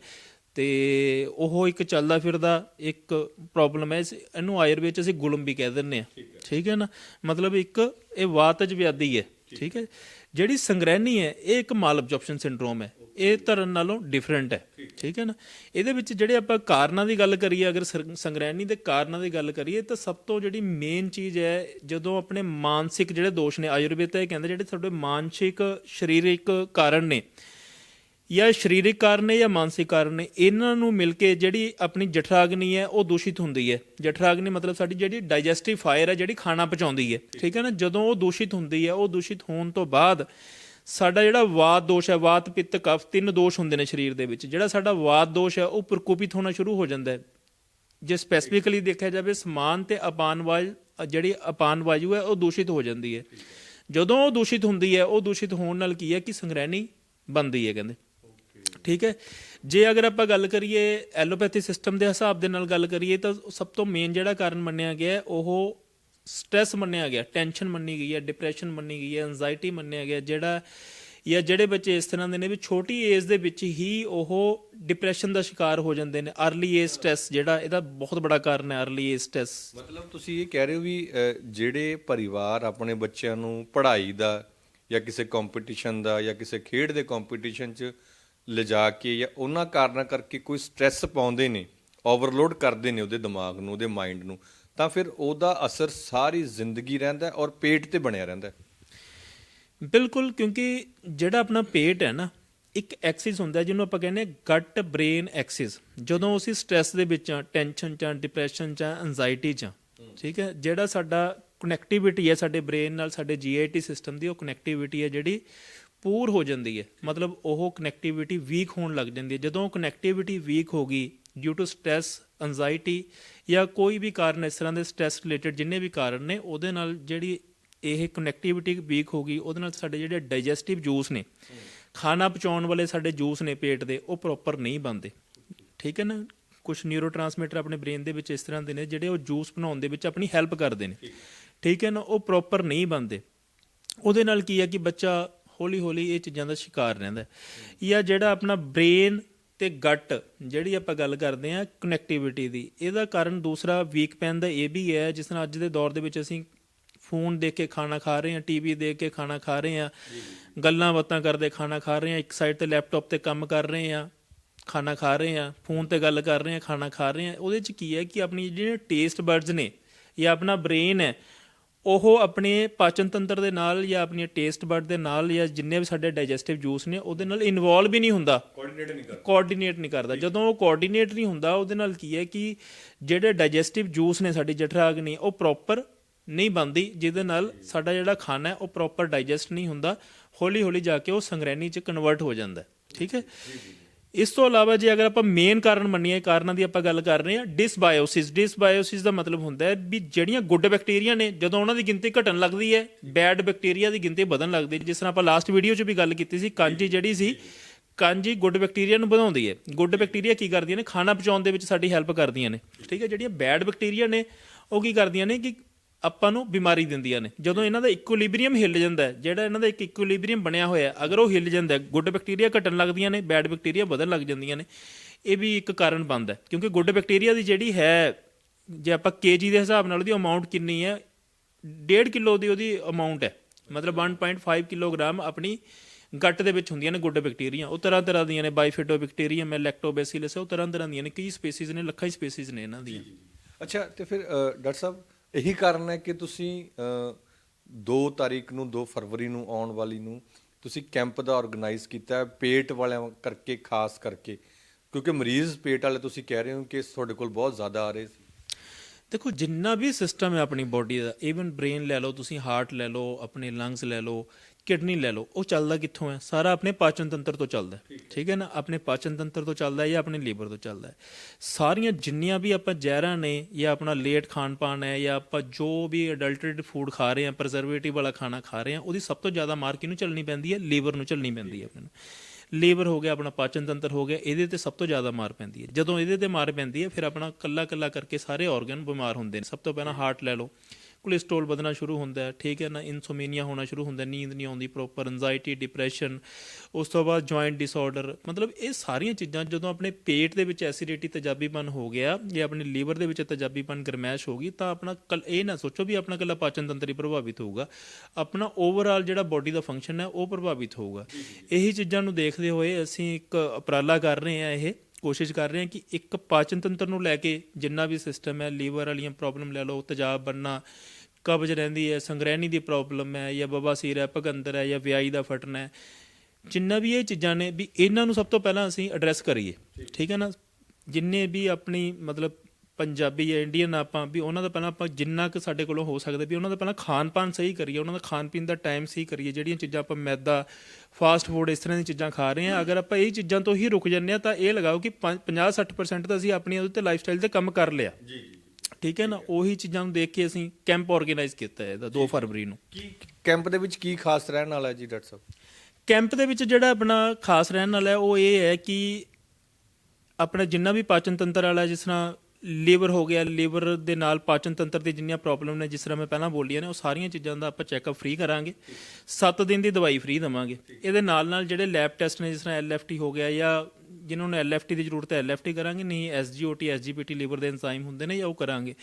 ਤੇ ਉਹ ਇੱਕ ਚੱਲਦਾ ਫਿਰਦਾ ਇੱਕ ਪ੍ਰੋਬਲਮ ਹੈ ਇਹਨੂੰ ਆਯੁਰਵੇਦ ਚ ਅਸੀਂ ਗੁਲਮ ਵੀ ਕਹਿ ਦਿੰਦੇ ਆ ਠੀਕ ਹੈ। ਨਾ? ਮਤਲਬ ਇੱਕ ਇਹ ਵਾਤਜ ਵਿਆਧੀ ਹੈ। ਠੀਕ ਹੈ। ਜਿਹੜੀ ਸੰਗ੍ਰਹਿਣੀ ਹੈ ਇਹ ਇੱਕ ਮਾਲ ਅਬਜ਼ਰਪਸ਼ਨ ਸਿੰਡਰੋਮ ਹੈ। ਇਹ ਧਰਨ ਨਾਲੋਂ ਡਿਫਰੈਂਟ ਹੈ। ਠੀਕ ਹੈ। ਨਾ? ਇਹਦੇ ਵਿੱਚ ਜਿਹੜੇ ਆਪਾਂ ਕਾਰਨਾਂ ਦੀ ਗੱਲ ਕਰੀਏ ਅਗਰ ਸੰਗ੍ਰਹਿਣੀ ਦੇ ਕਾਰਨਾਂ ਦੀ ਗੱਲ ਕਰੀਏ ਤਾਂ ਸਭ ਤੋਂ ਜਿਹੜੀ ਮੇਨ ਚੀਜ਼ ਹੈ ਜਦੋਂ ਆਪਣੇ ਮਾਨਸਿਕ ਜਿਹੜੇ ਦੋਸ਼ ਨੇ ਆਯੁਰਵੇਦ ਤਾਂ ਇਹ ਕਹਿੰਦੇ ਜਿਹੜੇ ਤੁਹਾਡੇ ਮਾਨਸਿਕ ਸਰੀਰਕ ਕਾਰਨ ਨੇ ਜਾਂ ਸਰੀਰਕ ਕਾਰਨ ਨੇ ਜਾਂ ਮਾਨਸਿਕ ਕਾਰਨ ਨੇ ਇਹਨਾਂ ਨੂੰ ਮਿਲ ਕੇ ਜਿਹੜੀ ਆਪਣੀ ਜਠਰਾਗਨੀ ਹੈ ਉਹ ਦੂਸ਼ਿਤ ਹੁੰਦੀ ਹੈ। ਜਠਰਾਗਨੀ ਮਤਲਬ ਸਾਡੀ ਜਿਹੜੀ ਡਾਈਜੈਸਟਿਵ ਫਾਇਰ ਹੈ ਜਿਹੜੀ ਖਾਣਾ ਪਚਾਉਂਦੀ ਹੈ। ਠੀਕ। ਹੈ ਨਾ? ਜਦੋਂ ਉਹ ਦੂਸ਼ਿਤ ਹੁੰਦੀ ਹੈ ਉਹ ਦੂਸ਼ਿਤ ਹੋਣ ਤੋਂ ਬਾਅਦ ਸਾਡਾ ਜਿਹੜਾ ਵਾਤ ਦੋਸ਼ ਹੈ ਵਾਤ ਪਿੱਤ ਕਫ ਤਿੰਨ ਦੋਸ਼ ਹੁੰਦੇ ਨੇ ਸਰੀਰ ਦੇ ਵਿੱਚ। ਜਿਹੜਾ ਸਾਡਾ ਵਾਤ ਦੋਸ਼ ਹੈ ਉਹ ਪ੍ਰਕੋਪਿਤ ਹੋਣਾ ਸ਼ੁਰੂ ਹੋ ਜਾਂਦਾ ਹੈ। ਜੇ ਸਪੈਸੀਫਿਕਲੀ ਦੇਖਿਆ ਜਾਵੇ ਸਮਾਨ ਤੇ ਅਪਾਨ ਵਾਯੂ ਜਿਹੜੀ ਅਪਾਨ ਵਾਯੂ ਹੈ ਉਹ ਦੂਸ਼ਿਤ ਹੋ ਜਾਂਦੀ ਹੈ। ਜਦੋਂ ਉਹ ਦੂਸ਼ਿਤ ਹੁੰਦੀ ਹੈ ਉਹ ਦੂਸ਼ਿਤ ਹੋਣ ਨਾਲ ਕੀ ਹੈ ਕਿ ਸੰਗ੍ਰਹਿਣੀ ਬਣਦੀ ਹੈ ਕਹਿੰਦੇ। ਠੀਕ ਹੈ? ਜੇ ਅਗਰ ਆਪਾਂ ਗੱਲ ਕਰੀਏ ਐਲੋਪੈਥੀ ਸਿਸਟਮ ਦੇ ਹਿਸਾਬ ਦੇ ਨਾਲ ਗੱਲ ਕਰੀਏ ਤਾਂ ਸਭ ਤੋਂ ਮੇਨ ਜਿਹੜਾ ਕਾਰਨ ਮੰਨਿਆ ਗਿਆ ਉਹ ਸਟ्रेस ਮੰਨਿਆ ਗਿਆ ਟੈਨਸ਼ਨ ਮੰਨੀ ਗਈ ਹੈ ਡਿਪਰੈਸ਼ਨ ਮੰਨੀ ਗਈ ਹੈ ਐਂਜ਼ਾਇਟੀ ਮੰਨਿਆ ਗਿਆ, ਜਿਹੜਾ ਜਾਂ ਜਿਹੜੇ ਬੱਚੇ ਇਸ ਤਰ੍ਹਾਂ ਦੇ ਨੇ ਵੀ ਛੋਟੀ ਏਜ ਦੇ ਵਿੱਚ ਹੀ ਉਹ ਡਿਪਰੈਸ਼ਨ ਦਾ ਸ਼ਿਕਾਰ ਹੋ ਜਾਂਦੇ ਨੇ। अर्ਲੀ ਏਜ ਸਟ्रेस ਜਿਹੜਾ, ਇਹਦਾ ਬਹੁਤ ਬੜਾ ਕਾਰਨ ਹੈ अर्ਲੀ ਏਜ ਸਟ्रेस ਮਤਲਬ ਤੁਸੀਂ ਇਹ ਕਹਿ ਰਹੇ ਹੋ ਵੀ ਜਿਹੜੇ ਪਰਿਵਾਰ ਆਪਣੇ ਬੱਚਿਆਂ ਨੂੰ ਪੜ੍ਹਾਈ ਦਾ ਜਾਂ ਕਿਸੇ ਕੰਪੀਟੀਸ਼ਨ ਦਾ ਜਾਂ ਕਿਸੇ ਖੇਡ ਦੇ ਕੰਪੀਟੀਸ਼ਨ 'ਚ ਲਿਜਾ ਕੇ ਜਾਂ ਉਹਨਾਂ ਕਾਰਨਾਂ ਕਰਕੇ ਕੋਈ ਸਟ੍ਰੈਸ ਪਾਉਂਦੇ ਨੇ ਓਵਰਲੋਡ ਕਰਦੇ ਨੇ ਉਹਦੇ ਦਿਮਾਗ ਨੂੰ ਉਹਦੇ ਮਾਈਂਡ ਨੂੰ ਤਾਂ ਫਿਰ ਉਹਦਾ ਅਸਰ ਸਾਰੀ ਜ਼ਿੰਦਗੀ ਰਹਿੰਦਾ ਔਰ ਪੇਟ ਤੇ ਬਣਿਆ ਰਹਿੰਦਾ ਬਿਲਕੁਲ ਕਿਉਂਕਿ ਜਿਹੜਾ ਆਪਣਾ ਪੇਟ ਹੈ ਨਾ ਇੱਕ ਐਕਸਿਸ ਹੁੰਦਾ ਜਿਹਨੂੰ ਆਪਾਂ ਕਹਿੰਦੇ ਗਟ ਬ੍ਰੇਨ ਐਕਸਿਸ ਜਦੋਂ ਅਸੀਂ ਸਟ੍ਰੈਸ ਦੇ ਵਿੱਚ ਆ ਟੈਨਸ਼ਨ ਚ ਡਿਪਰੈਸ਼ਨ ਚ ਐਂਜ਼ਾਈਟੀ ਚ ਆਂ, ਠੀਕ ਹੈ ਜਿਹੜਾ ਸਾਡਾ ਕਨੈਕਟੀਵਿਟੀ ਹੈ ਸਾਡੇ ਬ੍ਰੇਨ ਨਾਲ ਸਾਡੇ ਜੀਆਈਟੀ ਸਿਸਟਮ ਦੀ ਉਹ ਕਨੈਕਟੀਵਿਟੀ ਹੈ ਜਿਹੜੀ ਪੂਰ ਹੋ ਜਾਂਦੀ ਹੈ। ਮਤਲਬ ਉਹ ਕਨੈਕਟੀਵਿਟੀ ਵੀਕ ਹੋਣ ਲੱਗ ਜਾਂਦੀ ਹੈ। ਜਦੋਂ ਕਨੈਕਟੀਵਿਟੀ ਵੀਕ ਹੋ ਗਈ ਡਿਊ ਟੂ ਸਟ੍ਰੈਸ ਐਂਜ਼ਾਈਟੀ ਜਾਂ ਕੋਈ ਵੀ ਕਾਰਨ ਇਸ ਤਰ੍ਹਾਂ ਦੇ ਸਟ੍ਰੈਸ ਰਿਲੇਟਡ ਜਿੰਨੇ ਵੀ ਕਾਰਨ ਨੇ ਉਹਦੇ ਨਾਲ ਜਿਹੜੀ ਇਹ ਕਨੈਕਟੀਵਿਟੀ ਵੀਕ ਹੋ ਗਈ ਉਹਦੇ ਨਾਲ ਸਾਡੇ ਜਿਹੜੇ ਡਾਈਜੈਸਟਿਵ ਜੂਸ ਨੇ ਖਾਣਾ ਪਚਾਉਣ ਵਾਲੇ ਸਾਡੇ ਜੂਸ ਨੇ ਪੇਟ ਦੇ ਉਹ ਪ੍ਰੋਪਰ ਨਹੀਂ ਬਣਦੇ। ਠੀਕ ਹੈ ਨਾ? ਕੁਝ ਨਿਊਰੋਟ੍ਰਾਂਸਮਿਟਰ ਆਪਣੇ ਬ੍ਰੇਨ ਦੇ ਵਿੱਚ ਇਸ ਤਰ੍ਹਾਂ ਦੇ ਨੇ ਜਿਹੜੇ ਉਹ ਜੂਸ ਬਣਾਉਣ ਦੇ ਵਿੱਚ ਆਪਣੀ ਹੈਲਪ ਕਰਦੇ ਨੇ। ਠੀਕ। ਹੈ ਨਾ? ਉਹ ਪ੍ਰੋਪਰ ਨਹੀਂ ਬਣਦੇ। ਉਹਦੇ ਨਾਲ ਕੀ ਹੈ ਕਿ ਬੱਚਾ ਹੌਲੀ ਹੌਲੀ ਇਹ ਚੀਜ਼ਾਂ ਦਾ ਸ਼ਿਕਾਰ ਰਹਿੰਦਾ ਜਾਂ ਜਿਹੜਾ ਆਪਣਾ ਬ੍ਰੇਨ ਤੇ ਗੱਟ, ਜਿਹੜੀ ਆਪਾਂ ਗੱਲ ਕਰਦੇ ਆ ਕਨੈਕਟੀਵਿਟੀ ਦੀ, ਇਹਦਾ ਕਾਰਨ ਦੂਸਰਾ ਵੀਕ ਪੈਨ ਦਾ ਇਹ ਵੀ ਹੈ, ਜਿਸ ਤਰ੍ਹਾਂ ਅੱਜ ਦੇ ਦੌਰ ਦੇ ਵਿੱਚ ਅਸੀਂ ਫੋਨ ਦੇਖ ਕੇ ਖਾਣਾ ਖਾ ਰਹੇ ਹਾਂ ਟੀਵੀ ਦੇਖ ਕੇ ਖਾਣਾ ਖਾ ਰਹੇ ਹਾਂ, ਗੱਲਾਂ ਬਾਤਾਂ ਕਰਦੇ ਖਾਣਾ ਖਾ ਰਹੇ ਹਾਂ, ਇੱਕ ਸਾਈਡ ਤੇ ਲੈਪਟਾਪ ਤੇ ਕੰਮ ਕਰ ਰਹੇ ਹਾਂ, ਖਾਣਾ ਖਾ ਰਹੇ ਹਾਂ ਫੋਨ ਤੇ ਗੱਲ ਕਰ ਰਹੇ ਹਾਂ, ਖਾਣਾ ਖਾ ਰਹੇ ਹਾਂ, ਉਹਦੇ ਚ ਕੀ ਹੈ ਕਿ ਆਪਣੀ ਜਿਹੜੇ ਟੇਸਟ ਬਰਡਸ ਨੇ ਜਾਂ ਆਪਣਾ ਬ੍ਰੇਨ ਹੈ ਉਹ ਆਪਣੇ ਪਾਚਨ ਤੰਤਰ ਦੇ ਨਾਲ ਜਾਂ ਆਪਣੀ ਟੇਸਟ ਬਰਡ ਦੇ ਨਾਲ ਜਾਂ ਜਿੰਨੇ ਵੀ ਸਾਡੇ ਡਾਈਜੈਸਟਿਵ ਜੂਸ ਨੇ ਉਹਦੇ ਨਾਲ ਇਨਵੋਲਵ ਹੀ ਨਹੀਂ ਹੁੰਦਾ। ਕੋਆਰਡੀਨੇਟ ਨਹੀਂ ਕਰਦਾ। ਕੋਆਰਡੀਨੇਟ ਨਹੀਂ ਕਰਦਾ। ਜਦੋਂ ਉਹ ਕੋਆਰਡੀਨੇਟ ਨਹੀਂ ਹੁੰਦਾ ਉਹਦੇ ਨਾਲ ਕੀ ਹੈ ਕਿ ਜਿਹੜੇ ਡਾਈਜੈਸਟਿਵ ਜੂਸ ਨੇ ਸਾਡੀ ਜਠਰਾਗਨੀ ਉਹ ਪ੍ਰੋਪਰ ਨਹੀਂ ਬਣਦੀ ਜਿਹਦੇ ਨਾਲ ਸਾਡਾ ਜਿਹੜਾ ਖਾਣਾ ਹੈ ਉਹ ਪ੍ਰੋਪਰ ਡਾਈਜੈਸਟ ਨਹੀਂ ਹੁੰਦਾ। ਹੌਲੀ ਹੌਲੀ ਜਾ ਕੇ ਉਹ ਸੰਗ੍ਰਹਿਣੀ ਚ ਕਨਵਰਟ ਹੋ ਜਾਂਦਾ ਠੀਕ ਹੈ? ਇਸ ਤੋਂ ਇਲਾਵਾ ਜੇ ਅਗਰ ਆਪਾਂ ਮੇਨ ਕਾਰਨ ਮੰਨੀਏ, ਕਾਰਨਾਂ ਦੀ ਆਪਾਂ ਗੱਲ ਕਰ ਰਹੇ ਹਾਂ ਡਿਸਬਾਇਓਸਿਸ ਡਿਸਬਾਇਓਸਿਸ ਦਾ ਮਤਲਬ ਹੁੰਦਾ ਹੈ ਵੀ ਜਿਹੜੀਆਂ ਗੁੱਡ ਬੈਕਟੀਰੀਆ ਨੇ, ਜਦੋਂ ਉਹਨਾਂ ਦੀ ਗਿਣਤੀ ਘਟਣ ਲੱਗਦੀ ਹੈ ਬੈਡ ਬੈਕਟੀਰੀਆ ਦੀ ਗਿਣਤੀ ਵਧਣ ਲੱਗਦੀ ਹੈ। ਜਿਸ ਤਰ੍ਹਾਂ ਆਪਾਂ ਲਾਸਟ ਵੀਡੀਓ 'ਚ ਵੀ ਗੱਲ ਕੀਤੀ ਸੀ, ਕਾਂਜੀ ਜਿਹੜੀ ਸੀ, ਕਾਂਜੀ ਗੁੱਡ ਬੈਕਟੀਰੀਆ ਨੂੰ ਵਧਾਉਂਦੀ ਹੈ। ਗੁੱਡ ਬੈਕਟੀਰੀਆ ਕੀ ਕਰਦੀਆਂ ਨੇ? ਖਾਣਾ ਪਚਾਉਣ ਦੇ ਵਿੱਚ ਸਾਡੀ ਹੈਲਪ ਕਰਦੀਆਂ ਨੇ। ਠੀਕ ਹੈ, ਜਿਹੜੀਆਂ ਬੈਡ ਬੈਕਟੀਰੀਆ ਨੇ, ਉਹ ਕੀ ਕਰਦੀਆਂ ਨੇ ਕਿ ਆਪਾਂ ਨੂੰ ਬਿਮਾਰੀ ਦਿੰਦੀਆਂ ਨੇ। ਜਦੋਂ ਇਹਨਾਂ ਦਾ ਇਕੁਇਲਿਬਰੀਅਮ ਹਿੱਲ ਜਾਂਦਾ ਜਿਹੜਾ ਇਹਨਾਂ ਦਾ ਇੱਕ ਇਕੁਇਲਿਬਰੀਅਮ ਬਣਿਆ ਹੋਇਆ ਅਗਰ ਉਹ ਹਿੱਲ ਜਾਂਦਾ ਗੁੱਡ ਬੈਕਟੀਰੀਆ ਘਟਣ ਲੱਗਦੀਆਂ ਨੇ ਬੈਡ ਬੈਕਟੀਰੀਆ ਵਧਣ ਲੱਗ ਜਾਂਦੀਆਂ ਨੇ, ਇਹ ਵੀ ਇੱਕ ਕਾਰਨ ਬਣਦਾ ਕਿਉਂਕਿ ਗੁੱਡ ਬੈਕਟੀਰੀਆ ਦੀ ਜਿਹੜੀ ਹੈ, ਜੇ ਆਪਾਂ ਕੇਜੀ ਦੇ ਹਿਸਾਬ ਨਾਲ ਉਹਦੀ ਅਮਾਉਂਟ ਕਿੰਨੀ ਹੈ 1.5 ਕਿਲੋ ਦੀ ਉਹਦੀ ਅਮਾਉਂਟ ਹੈ। ਮਤਲਬ 1.5 ਕਿਲੋਗ੍ਰਾਮ ਆਪਣੀ ਗੱਟ ਦੇ ਵਿੱਚ ਹੁੰਦੀਆਂ ਨੇ ਗੁੱਡ ਬੈਕਟੀਰੀਆ ਉਹ ਤਰ੍ਹਾਂ ਤਰ੍ਹਾਂ ਦੀਆਂ ਨੇ ਬਾਈਫਿਡੋ ਬੈਕਟੀਰੀਅਮ ਹੈ ਲੈਕਟੋਬੈਸਿਲਸ ਉਹ ਤਰ੍ਹਾਂ ਤਰ੍ਹਾਂ ਦੀਆਂ ਨੇ, ਕਈ ਸਪੀਸੀਜ਼ ਨੇ, ਲੱਖਾਂ ਹੀ ਸਪੀਸੀਜ਼ ਨੇ ਇਹਨਾਂ ਦੀਆਂ। ਅੱਛਾ, ਤੇ ਫਿਰ ਡਾਕਟਰ ਸਾਹਿਬ ਇਹੀ ਕਾਰਨ ਹੈ ਕਿ ਤੁਸੀਂ 2 ਤਾਰੀਖ ਨੂੰ 2 ਫਰਵਰੀ ਨੂੰ ਆਉਣ ਵਾਲੀ ਨੂੰ ਤੁਸੀਂ ਕੈਂਪ ਦਾ ਆਰਗੇਨਾਈਜ਼ ਕੀਤਾ ਹੈ ਪੇਟ ਵਾਲਿਆਂ ਕਰਕੇ, ਖਾਸ ਕਰਕੇ। ਕਿਉਂਕਿ ਮਰੀਜ਼ ਪੇਟ ਵਾਲੇ ਤੁਸੀਂ ਕਹਿ ਰਹੇ ਹੋ ਕਿ ਤੁਹਾਡੇ ਕੋਲ ਬਹੁਤ ਜ਼ਿਆਦਾ ਆ ਰਹੇ ਸੀ। ਦੇਖੋ, ਜਿੰਨਾ ਵੀ ਸਿਸਟਮ ਹੈ ਆਪਣੀ ਬੋਡੀ ਦਾ ਈਵਨ ਬ੍ਰੇਨ ਲੈ ਲਓ, ਤੁਸੀਂ ਹਾਰਟ ਲੈ ਲਓ, ਆਪਣੇ ਲੰਗਸ ਲੈ ਲਓ ਕਿਡਨੀ ਲੈ ਲਓ। ਉਹ ਚੱਲਦਾ ਕਿੱਥੋਂ ਹੈ? ਸਾਰਾ ਆਪਣੇ ਪਾਚਨ ਤੰਤਰ ਤੋਂ ਚੱਲਦਾ ਠੀਕ ਹੈ। ਨਾ? ਆਪਣੇ ਪਾਚਨ ਤੰਤਰ ਤੋਂ ਚੱਲਦਾ ਹੈ ਜਾਂ ਆਪਣੇ ਲੀਵਰ ਤੋਂ ਚੱਲਦਾ ਹੈ। ਸਾਰੀਆਂ ਜਿੰਨੀਆਂ ਵੀ ਆਪਾਂ ਜ਼ਹਿਰਾਂ ਨੇ ਜਾਂ ਆਪਣਾ ਲੇਟ ਖਾਣ ਪਾਣ ਹੈ ਜਾਂ ਆਪਾਂ ਜੋ ਵੀ ਅਡਲਟਰੇਟਡ ਫੂਡ ਖਾ ਰਹੇ ਹਾਂ ਪ੍ਰਜ਼ਰਵੇਟਿਵ ਵਾਲਾ ਖਾਣਾ ਖਾ ਰਹੇ ਹਾਂ ਉਹਦੀ ਸਭ ਤੋਂ ਜ਼ਿਆਦਾ ਮਾਰ ਕਿਹਨੂੰ ਚੱਲਣੀ ਪੈਂਦੀ ਹੈ? ਲੀਵਰ ਨੂੰ ਚੱਲਣੀ ਪੈਂਦੀ ਹੈ ਆਪਣੇ ਨੂੰ। ਲੀਵਰ ਹੋ ਗਿਆ ਆਪਣਾ ਪਾਚਨ ਤੰਤਰ ਹੋ ਗਿਆ ਇਹਦੇ ਤੇ ਸਭ ਤੋਂ ਜ਼ਿਆਦਾ ਮਾਰ ਪੈਂਦੀ ਹੈ। ਜਦੋਂ ਇਹਦੇ ਤੇ ਮਾਰ ਪੈਂਦੀ ਹੈ ਫਿਰ ਆਪਣਾ ਕੱਲਾ ਕੱਲਾ ਕਰਕੇ ਸਾਰੇ ਆਰਗਨ ਬਿਮਾਰ ਹੁੰਦੇ ਨੇ। ਸਭ ਤੋਂ ਪਹਿਲਾਂ ਹਾਰਟ ਲੈ ਲਓ। ਕੋਲੇਸਟ੍ਰੋਲ ਵਧਣਾ ਸ਼ੁਰੂ ਹੁੰਦਾ ਹੈ। ਠੀਕ ਹੈ ਨਾ? ਇਨਸੋਮਨੀਆ ਹੋਣਾ ਸ਼ੁਰੂ ਹੁੰਦਾ ਨੀਂਦ ਨਹੀਂ ਆਉਂਦੀ ਪ੍ਰੋਪਰ ਐਂਜ਼ਾਈਟੀ ਡਿਪਰੈਸ਼ਨ ਉਸ ਤੋਂ ਬਾਅਦ ਜੁਆਇੰਟ ਡਿਸਆਰਡਰ ਮਤਲਬ ਇਹ ਸਾਰੀਆਂ ਚੀਜ਼ਾਂ ਜਦੋਂ ਆਪਣੇ ਪੇਟ ਦੇ ਵਿੱਚ ਐਸਿਡਿਟੀ ਤੇਜ਼ਾਬੀਪਨ ਹੋ ਗਿਆ ਜਾਂ ਆਪਣੇ ਲੀਵਰ ਦੇ ਵਿੱਚ ਤੇਜ਼ਾਬੀਪਨ ਗਰਮੈਸ਼ ਹੋ ਗਈ, ਤਾਂ ਆਪਣਾ ਕੱਲ ਇਹ ਨਾ ਸੋਚੋ ਵੀ ਆਪਣਾ ਕੱਲਾ ਪਾਚਨ ਤੰਤਰ ਹੀ ਪ੍ਰਭਾਵਿਤ ਹੋਊਗਾ। ਆਪਣਾ ਓਵਰਆਲ ਜਿਹੜਾ ਬਾਡੀ ਦਾ ਫੰਕਸ਼ਨ ਹੈ, ਉਹ ਪ੍ਰਭਾਵਿਤ ਹੋਊਗਾ। ਇਹੀ ਚੀਜ਼ਾਂ ਨੂੰ ਦੇਖਦੇ ਹੋਏ ਅਸੀਂ ਇੱਕ ਉਪਰਾਲਾ ਕਰ ਰਹੇ ਹਾਂ ਇਹ। ਕੋਸ਼ਿਸ਼ ਕਰ ਰਹੇ ਹਾਂ ਕਿ ਇੱਕ ਪਾਚਨ ਤੰਤਰ ਨੂੰ ਲੈ ਕੇ ਜਿੰਨਾ ਵੀ ਸਿਸਟਮ ਹੈ, ਲੀਵਰ ਵਾਲੀਆਂ ਪ੍ਰੋਬਲਮ ਲੈ ਲਓ, ਤੇਜ਼ਾਬ ਬਣਨਾ ਕਬਜ਼ ਰਹਿੰਦੀ ਹੈ, ਸੰਗ੍ਰਹਿਣੀ ਦੀ ਪ੍ਰੋਬਲਮ ਹੈ ਜਾਂ ਬਵਾਸੀਰ ਹੈ, ਭਗੰਦਰ ਹੈ ਜਾਂ ਵਿਆਈ ਦਾ ਫਟਣਾ ਹੈ। ਜਿੰਨਾ ਵੀ ਇਹ ਚੀਜ਼ਾਂ ਨੇ ਵੀ ਇਹਨਾਂ ਨੂੰ ਸਭ ਤੋਂ ਪਹਿਲਾਂ ਅਸੀਂ ਐਡਰੈਸ ਕਰੀਏ, ਠੀਕ ਹੈ ਨਾ? ਜਿੰਨੇ ਵੀ ਆਪਣੀ ਮਤਲਬ ਪੰਜਾਬੀ ਜਾਂ ਇੰਡੀਅਨ ਆਪਾਂ ਵੀ ਉਹਨਾਂ ਦਾ ਪਹਿਲਾਂ ਆਪਾਂ ਜਿੰਨਾ ਕੁ ਸਾਡੇ ਕੋਲੋਂ ਹੋ ਸਕਦਾ ਵੀ ਉਹਨਾਂ ਦਾ ਪਹਿਲਾਂ ਖਾਣ ਪਾਨ ਸਹੀ ਕਰੀਏ, ਉਹਨਾਂ ਦਾ ਖਾਣ ਪੀਣ ਦਾ ਟਾਈਮ ਸਹੀ ਕਰੀਏ, ਜਿਹੜੀਆਂ ਚੀਜ਼ਾਂ ਆਪਾਂ ਮੈਦਾ ਫਾਸਟ ਫੂਡ ਇਸ ਤਰ੍ਹਾਂ ਦੀਆਂ ਚੀਜ਼ਾਂ ਖਾ ਰਹੇ ਹਾਂ। ਅਗਰ ਆਪਾਂ ਇਹ ਚੀਜ਼ਾਂ ਤੋਂ ਹੀ ਰੁਕ ਜੰਨੇ ਆ ਤਾਂ ਇਹ ਲਗਾਓ ਕਿ 50-60% ਤਾਂ ਅਸੀਂ ਆਪਣੀ ਉਹਦੇ ਤੇ ਲਾਈਫ ਸਟਾਈਲ ਤੇ ਕੰਮ ਕਰ ਲਿਆ। ਜੀ। ਠੀਕ ਹੈ ਨਾ ਉਹੀ ਚੀਜ਼ਾਂ ਨੂੰ ਦੇਖ ਕੇ ਅਸੀਂ ਕੈਂਪ ਆਰਗੇਨਾਈਜ਼ ਕੀਤਾ ਹੈ ਇਹਦਾ 2 ਫਰਵਰੀ ਨੂੰ। ਕੀ ਕੈਂਪ ਦੇ ਵਿੱਚ ਕੀ ਖਾਸ ਰਹਿਣ ਵਾਲਾ ਹੈ ਜੀ ਡਾਕਟਰ ਸਾਹਿਬ? ਕੈਂਪ ਦੇ ਵਿੱਚ ਜਿਹੜਾ ਆਪਣਾ ਖਾਸ ਰਹਿਣ ਵਾਲਾ ਹੈ ਉਹ ਇਹ ਹੈ ਕਿ ਆਪਣਾ ਜਿੰਨਾ ਵੀ ਪਾਚਨ ਤੰਤਰ ਵਾਲਾ ਹੈ, ਜਿਸ ਤਰ੍ਹਾਂ ਲੀਵਰ ਹੋ ਗਿਆ ਲੀਵਰ ਦੇ ਨਾਲ ਪਾਚਨ ਤੰਤਰ ਦੀ ਜਿੰਨੀਆਂ ਪ੍ਰੋਬਲਮ ਨੇ ਜਿਸ ਤਰ੍ਹਾਂ ਮੈਂ ਪਹਿਲਾਂ ਬੋਲੀਆਂ ਨੇ ਉਹ ਸਾਰੀਆਂ ਚੀਜ਼ਾਂ ਦਾ ਆਪਾਂ ਚੈੱਕਅਪ ਫ੍ਰੀ ਕਰਾਂਗੇ। 7 ਦਿਨ ਦੀ ਦਵਾਈ ਫ੍ਰੀ ਦਵਾਂਗੇ। ਇਹਦੇ ਨਾਲ ਨਾਲ ਜਿਹੜੇ ਲੈਬ ਟੈਸਟ ਨੇ ਜਿਸ ਤਰ੍ਹਾਂ ਐਲਐਫਟੀ ਹੋ ਗਿਆ ਜਾਂ ਜਿਨ੍ਹਾਂ ਨੂੰ ਐਲਐਫਟੀ ਦੀ ਜ਼ਰੂਰਤ ਹੈ ਐਲਐਫਟੀ ਕਰਾਂਗੇ ਨਹੀਂ ਐਸਜੀਓਟੀ ਐਸਜੀਪੀਟੀ ਲੀਵਰ ਦੇ ਐਂਜ਼ਾਈਮ ਹੁੰਦੇ ਨੇ ਜਾਂ ਉਹ ਕਰਾਂਗੇ।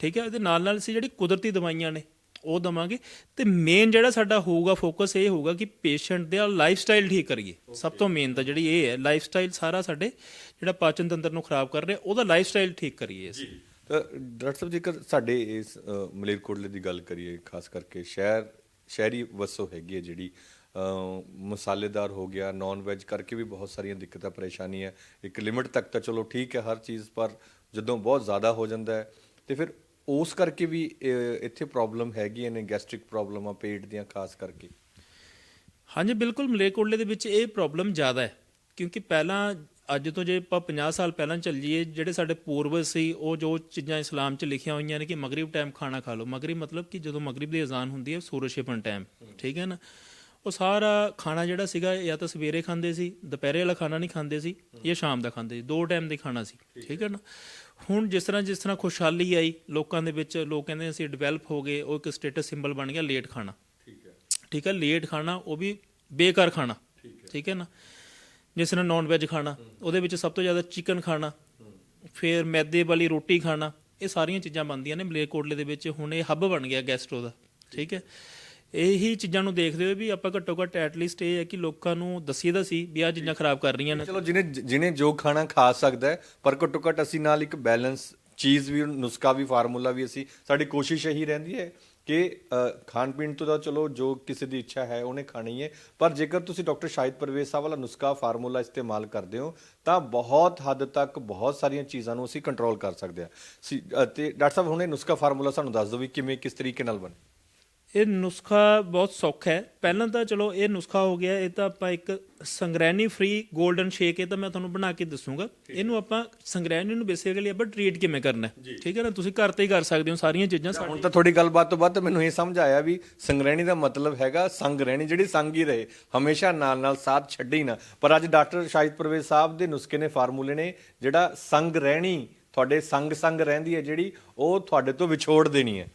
ਠੀਕ ਹੈ? ਇਹਦੇ ਨਾਲ ਨਾਲ ਅਸੀਂ ਜਿਹੜੀ ਕੁਦਰਤੀ ਦਵਾਈਆਂ ਨੇ ਉਹ ਦਵਾਂਗੇ। ਤੇ ਮੇਨ ਜਿਹੜਾ ਸਾਡਾ ਹੋਊਗਾ ਫੋਕਸ ਇਹ ਹੋਊਗਾ ਕਿ ਪੇਸ਼ੈਂਟ ਦਾ ਲਾਈਫਸਟਾਈਲ ਠੀਕ ਕਰੀਏ। ਸਭ ਤੋਂ ਮੇਨ ਤਾਂ ਜਿਹੜੀ ਇਹ ਹੈ ਲਾਈਫਸਟਾਈਲ ਸਾਰਾ ਸਾਡੇ ਜਿਹੜਾ ਪਾਚਨ ਤੰਤਰ ਨੂੰ ਖਰਾਬ ਕਰ ਰਿਹਾ ਉਹਦਾ ਲਾਈਫਸਟਾਈਲ ਠੀਕ ਕਰੀਏ ਅਸੀਂ। ਤਾਂ ਡਾਕਟਰ ਸਾਹਿਬ ਜੇਕਰ ਸਾਡੇ ਇਸ ਮਲੇਰਕੋਟਲੇ ਦੀ ਗੱਲ ਕਰੀਏ ਖਾਸ ਕਰਕੇ ਸ਼ਹਿਰ ਸ਼ਹਿਰੀ ਵਸੋਂ ਹੈਗੀ ਹੈ ਜਿਹੜੀ ਮਸਾਲੇਦਾਰ ਹੋ ਗਿਆ ਨਾਨ ਵੈਜ ਕਰਕੇ ਵੀ ਬਹੁਤ ਸਾਰੀਆਂ ਦਿੱਕਤਾਂ, ਪਰੇਸ਼ਾਨੀਆਂ। ਇੱਕ ਲਿਮਿਟ ਤੱਕ ਤਾਂ ਚਲੋ ਠੀਕ ਹੈ ਹਰ ਚੀਜ਼, ਪਰ ਜਦੋਂ ਬਹੁਤ ਜ਼ਿਆਦਾ ਹੋ ਜਾਂਦਾ ਹੈ, ਤੇ ਫਿਰ ਉਸ ਕਰਕੇ ਵੀ ਇੱਥੇ ਪ੍ਰੋਬਲਮ ਹੈਗੀਆਂ ਨੇ ਗੈਸਟ੍ਰਿਕ ਪ੍ਰੋਬਲਮਾਂ ਪੇਟ ਦੀਆਂ ਖਾਸ ਕਰਕੇ। ਹਾਂਜੀ, ਬਿਲਕੁਲ ਮਲੇਰਕੋਟਲੇ ਦੇ ਵਿੱਚ ਇਹ ਪ੍ਰੋਬਲਮ ਜ਼ਿਆਦਾ ਹੈ, ਕਿਉਂਕਿ ਪਹਿਲਾਂ, ਅੱਜ ਤੋਂ ਜੇ ਆਪਾਂ 50 ਸਾਲ ਪਹਿਲਾਂ ਚੱਲ ਜਾਈਏ ਜਿਹੜੇ ਸਾਡੇ ਪੂਰਵਜ ਸੀ, ਉਹ ਜੋ ਚੀਜ਼ਾਂ ਇਸਲਾਮ 'ਚ ਲਿਖੀਆਂ ਹੋਈਆਂ ਨੇ ਕਿ ਮਗਰਿਬ ਟਾਈਮ ਖਾਣਾ ਖਾ ਲਓ। ਮਗਰਿਬ ਮਤਲਬ ਕਿ ਜਦੋਂ ਮਗਰਿਬ ਦੀ ਅਜ਼ਾਨ ਹੁੰਦੀ ਹੈ, ਸੂਰਜ ਛਿਪਣ ਟਾਈਮ ਠੀਕ ਹੈ ਨਾ? ਉਹ ਸਾਰਾ ਖਾਣਾ ਜਿਹੜਾ ਸੀਗਾ ਜਾਂ ਤਾਂ ਸਵੇਰੇ ਖਾਂਦੇ ਸੀ ਦੁਪਹਿਰੇ ਵਾਲਾ ਖਾਣਾ ਨਹੀਂ ਖਾਂਦੇ ਸੀ ਜਾਂ ਸ਼ਾਮ ਦਾ ਖਾਂਦੇ ਸੀ। ਦੋ ਟਾਈਮ ਦੇ ਖਾਣਾ ਸੀ ਠੀਕ ਹੈ। ਨਾ? ਹੁਣ ਜਿਸ ਤਰ੍ਹਾਂ ਜਿਸ ਤਰ੍ਹਾਂ ਖੁਸ਼ਹਾਲੀ ਆਈ ਲੋਕਾਂ ਦੇ ਵਿੱਚ ਲੋਕ ਕਹਿੰਦੇ ਅਸੀਂ ਡਿਵੈਲਪ ਹੋ ਗਏ ਉਹ ਇੱਕ ਸਟੇਟਸ ਸਿੰਬਲ ਬਣ ਗਿਆ ਲੇਟ ਖਾਣਾ। ਠੀਕ ਹੈ। ਲੇਟ ਖਾਣਾ ਉਹ ਵੀ ਬੇਕਾਰ ਖਾਣਾ। ਠੀਕ ਹੈ। ਨਾ? ਜਿਸ ਤਰ੍ਹਾਂ ਨਾਨ ਵੈਜ ਖਾਣਾ ਉਹਦੇ ਵਿੱਚ ਸਭ ਤੋਂ ਜ਼ਿਆਦਾ ਚਿਕਨ ਖਾਣਾ ਫਿਰ ਮੈਦੇ ਵਾਲੀ ਰੋਟੀ ਖਾਣਾ ਇਹ ਸਾਰੀਆਂ ਚੀਜ਼ਾਂ ਬਣਦੀਆਂ ਨੇ ਮਲੇਰਕੋਟਲੇ ਦੇ ਵਿੱਚ। ਹੁਣ ਇਹ ਹੱਬ ਬਣ ਗਿਆ ਗੈਸਟਰੋ ਦਾ। ਠੀਕ ਹੈ। ਇਹੀ ਚੀਜ਼ਾਂ ਨੂੰ ਦੇਖਦੇ ਹੋਏ ਵੀ ਆਪਾਂ ਘੱਟੋ ਘੱਟ ਐਟਲੀਸਟ ਇਹ ਹੈ ਕਿ ਲੋਕਾਂ ਨੂੰ ਦੱਸੀਏ ਸੀ ਵੀ ਆਹ ਚੀਜ਼ਾਂ ਖਰਾਬ ਕਰ ਰਹੀਆਂ ਨੇ। ਚਲੋ ਜਿਹਨੇ ਜਿਹਨੇ ਜੋ ਖਾਣਾ ਖਾ ਸਕਦਾ ਹੈ ਪਰ ਘੱਟੋ ਘੱਟ ਅਸੀਂ ਨਾਲ ਇੱਕ ਬੈਲੈਂਸ ਚੀਜ਼ ਵੀ ਨੁਸਖਾ ਵੀ ਫਾਰਮੂਲਾ ਵੀ ਅਸੀਂ ਸਾਡੀ ਕੋਸ਼ਿਸ਼ ਇਹੀ ਰਹਿੰਦੀ ਹੈ ਕਿ ਖਾਣ ਪੀਣ ਤੋਂ ਤਾਂ ਚਲੋ ਜੋ ਕਿਸੇ ਦੀ ਇੱਛਾ ਹੈ ਉਹਨੇ ਖਾਣੀ ਹੈ ਪਰ ਜੇਕਰ ਤੁਸੀਂ ਡਾਕਟਰ ਸ਼ਾਹਿਦ ਪਰਵੇਜ਼ ਸਾਹਿਬ ਵਾਲਾ ਨੁਸਖਾ ਫਾਰਮੂਲਾ ਇਸਤੇਮਾਲ ਕਰਦੇ ਹੋ ਤਾਂ ਬਹੁਤ ਹੱਦ ਤੱਕ ਬਹੁਤ ਸਾਰੀਆਂ ਚੀਜ਼ਾਂ ਨੂੰ ਅਸੀਂ ਕੰਟਰੋਲ ਕਰ ਸਕਦੇ ਹਾਂ। ਸੀ- ਅ, ਤੇ ਡਾਕਟਰ ਸਾਹਿਬ ਹੁਣੇ ਨੁਸਖਾ ਫਾਰਮੂਲਾ ਸਾਨੂੰ ਦੱਸ ਦਿਓ ਵੀ ਕਿਵੇਂ ਕਿਸ ਤਰੀਕੇ ਨਾਲ ਬਣੇ। ਇਹ ਨੁਸਖਾ ਬਹੁਤ ਸੌਖਾ ਹੈ। ਪਹਿਲਾਂ ਤਾਂ ਚਲੋ ਇਹ ਨੁਸਖਾ ਹੋ ਗਿਆ ਇਹ ਤਾਂ ਆਪਾਂ ਇੱਕ ਸੰਗਰੈਨੀ ਫ੍ਰੀ 골ਡਨ ਸ਼ੇਕ ਇਹ ਤਾਂ ਮੈਂ ਤੁਹਾਨੂੰ ਬਣਾ ਕੇ ਦੱਸੂਗਾ। ਇਹਨੂੰ ਆਪਾਂ ਸੰਗਰੈਨੀ ਨੂੰ ਬੇਸਿਕਲੀ ਆਪਾਂ ਟ੍ਰੀਟ ਕਿਵੇਂ ਕਰਨਾ ਹੈ। ਠੀਕ ਹੈ ਨਾ? ਤੁਸੀਂ ਘਰ ਤੇ ਹੀ ਕਰ ਸਕਦੇ ਹੋ ਸਾਰੀਆਂ ਚੀਜ਼ਾਂ ਹੁਣ ਤਾਂ ਤੁਹਾਡੀ ਗੱਲਬਾਤ ਤੋਂ ਬਾਅਦ ਤਾਂ ਮੈਨੂੰ ਇਹ ਸਮਝ ਆਇਆ ਵੀ ਸੰਗਰਹਿਣੀ ਦਾ ਮਤਲਬ ਹੈਗਾ ਸੰਗ ਰਹਿਣੀ ਜਿਹੜੀ ਸੰਗ ਹੀ ਰਹੇ। ਹਮੇਸ਼ਾ ਨਾਲ ਨਾਲ ਸਾਥ ਛੱਡੇ ਹੀ ਨਾ। ਪਰ ਅੱਜ ਡਾਕਟਰ ਸ਼ਾਹਿਦ ਪਰਵੇਜ਼ ਸਾਹਿਬ ਦੇ ਨੁਸਖੇ ਨੇ ਫਾਰਮੂਲੇ ਨੇ ਜਿਹੜਾ ਸੰਗ ਰਹਿਣੀ ਤੁਹਾਡੇ ਸੰਗ ਸੰਗ ਰਹਿੰਦੀ ਹੈ ਜਿਹੜੀ ਉਹ ਤੁਹਾਡੇ ਤੋਂ ਵਿਛੋੜ ਦੇਣੀ ਹੈ।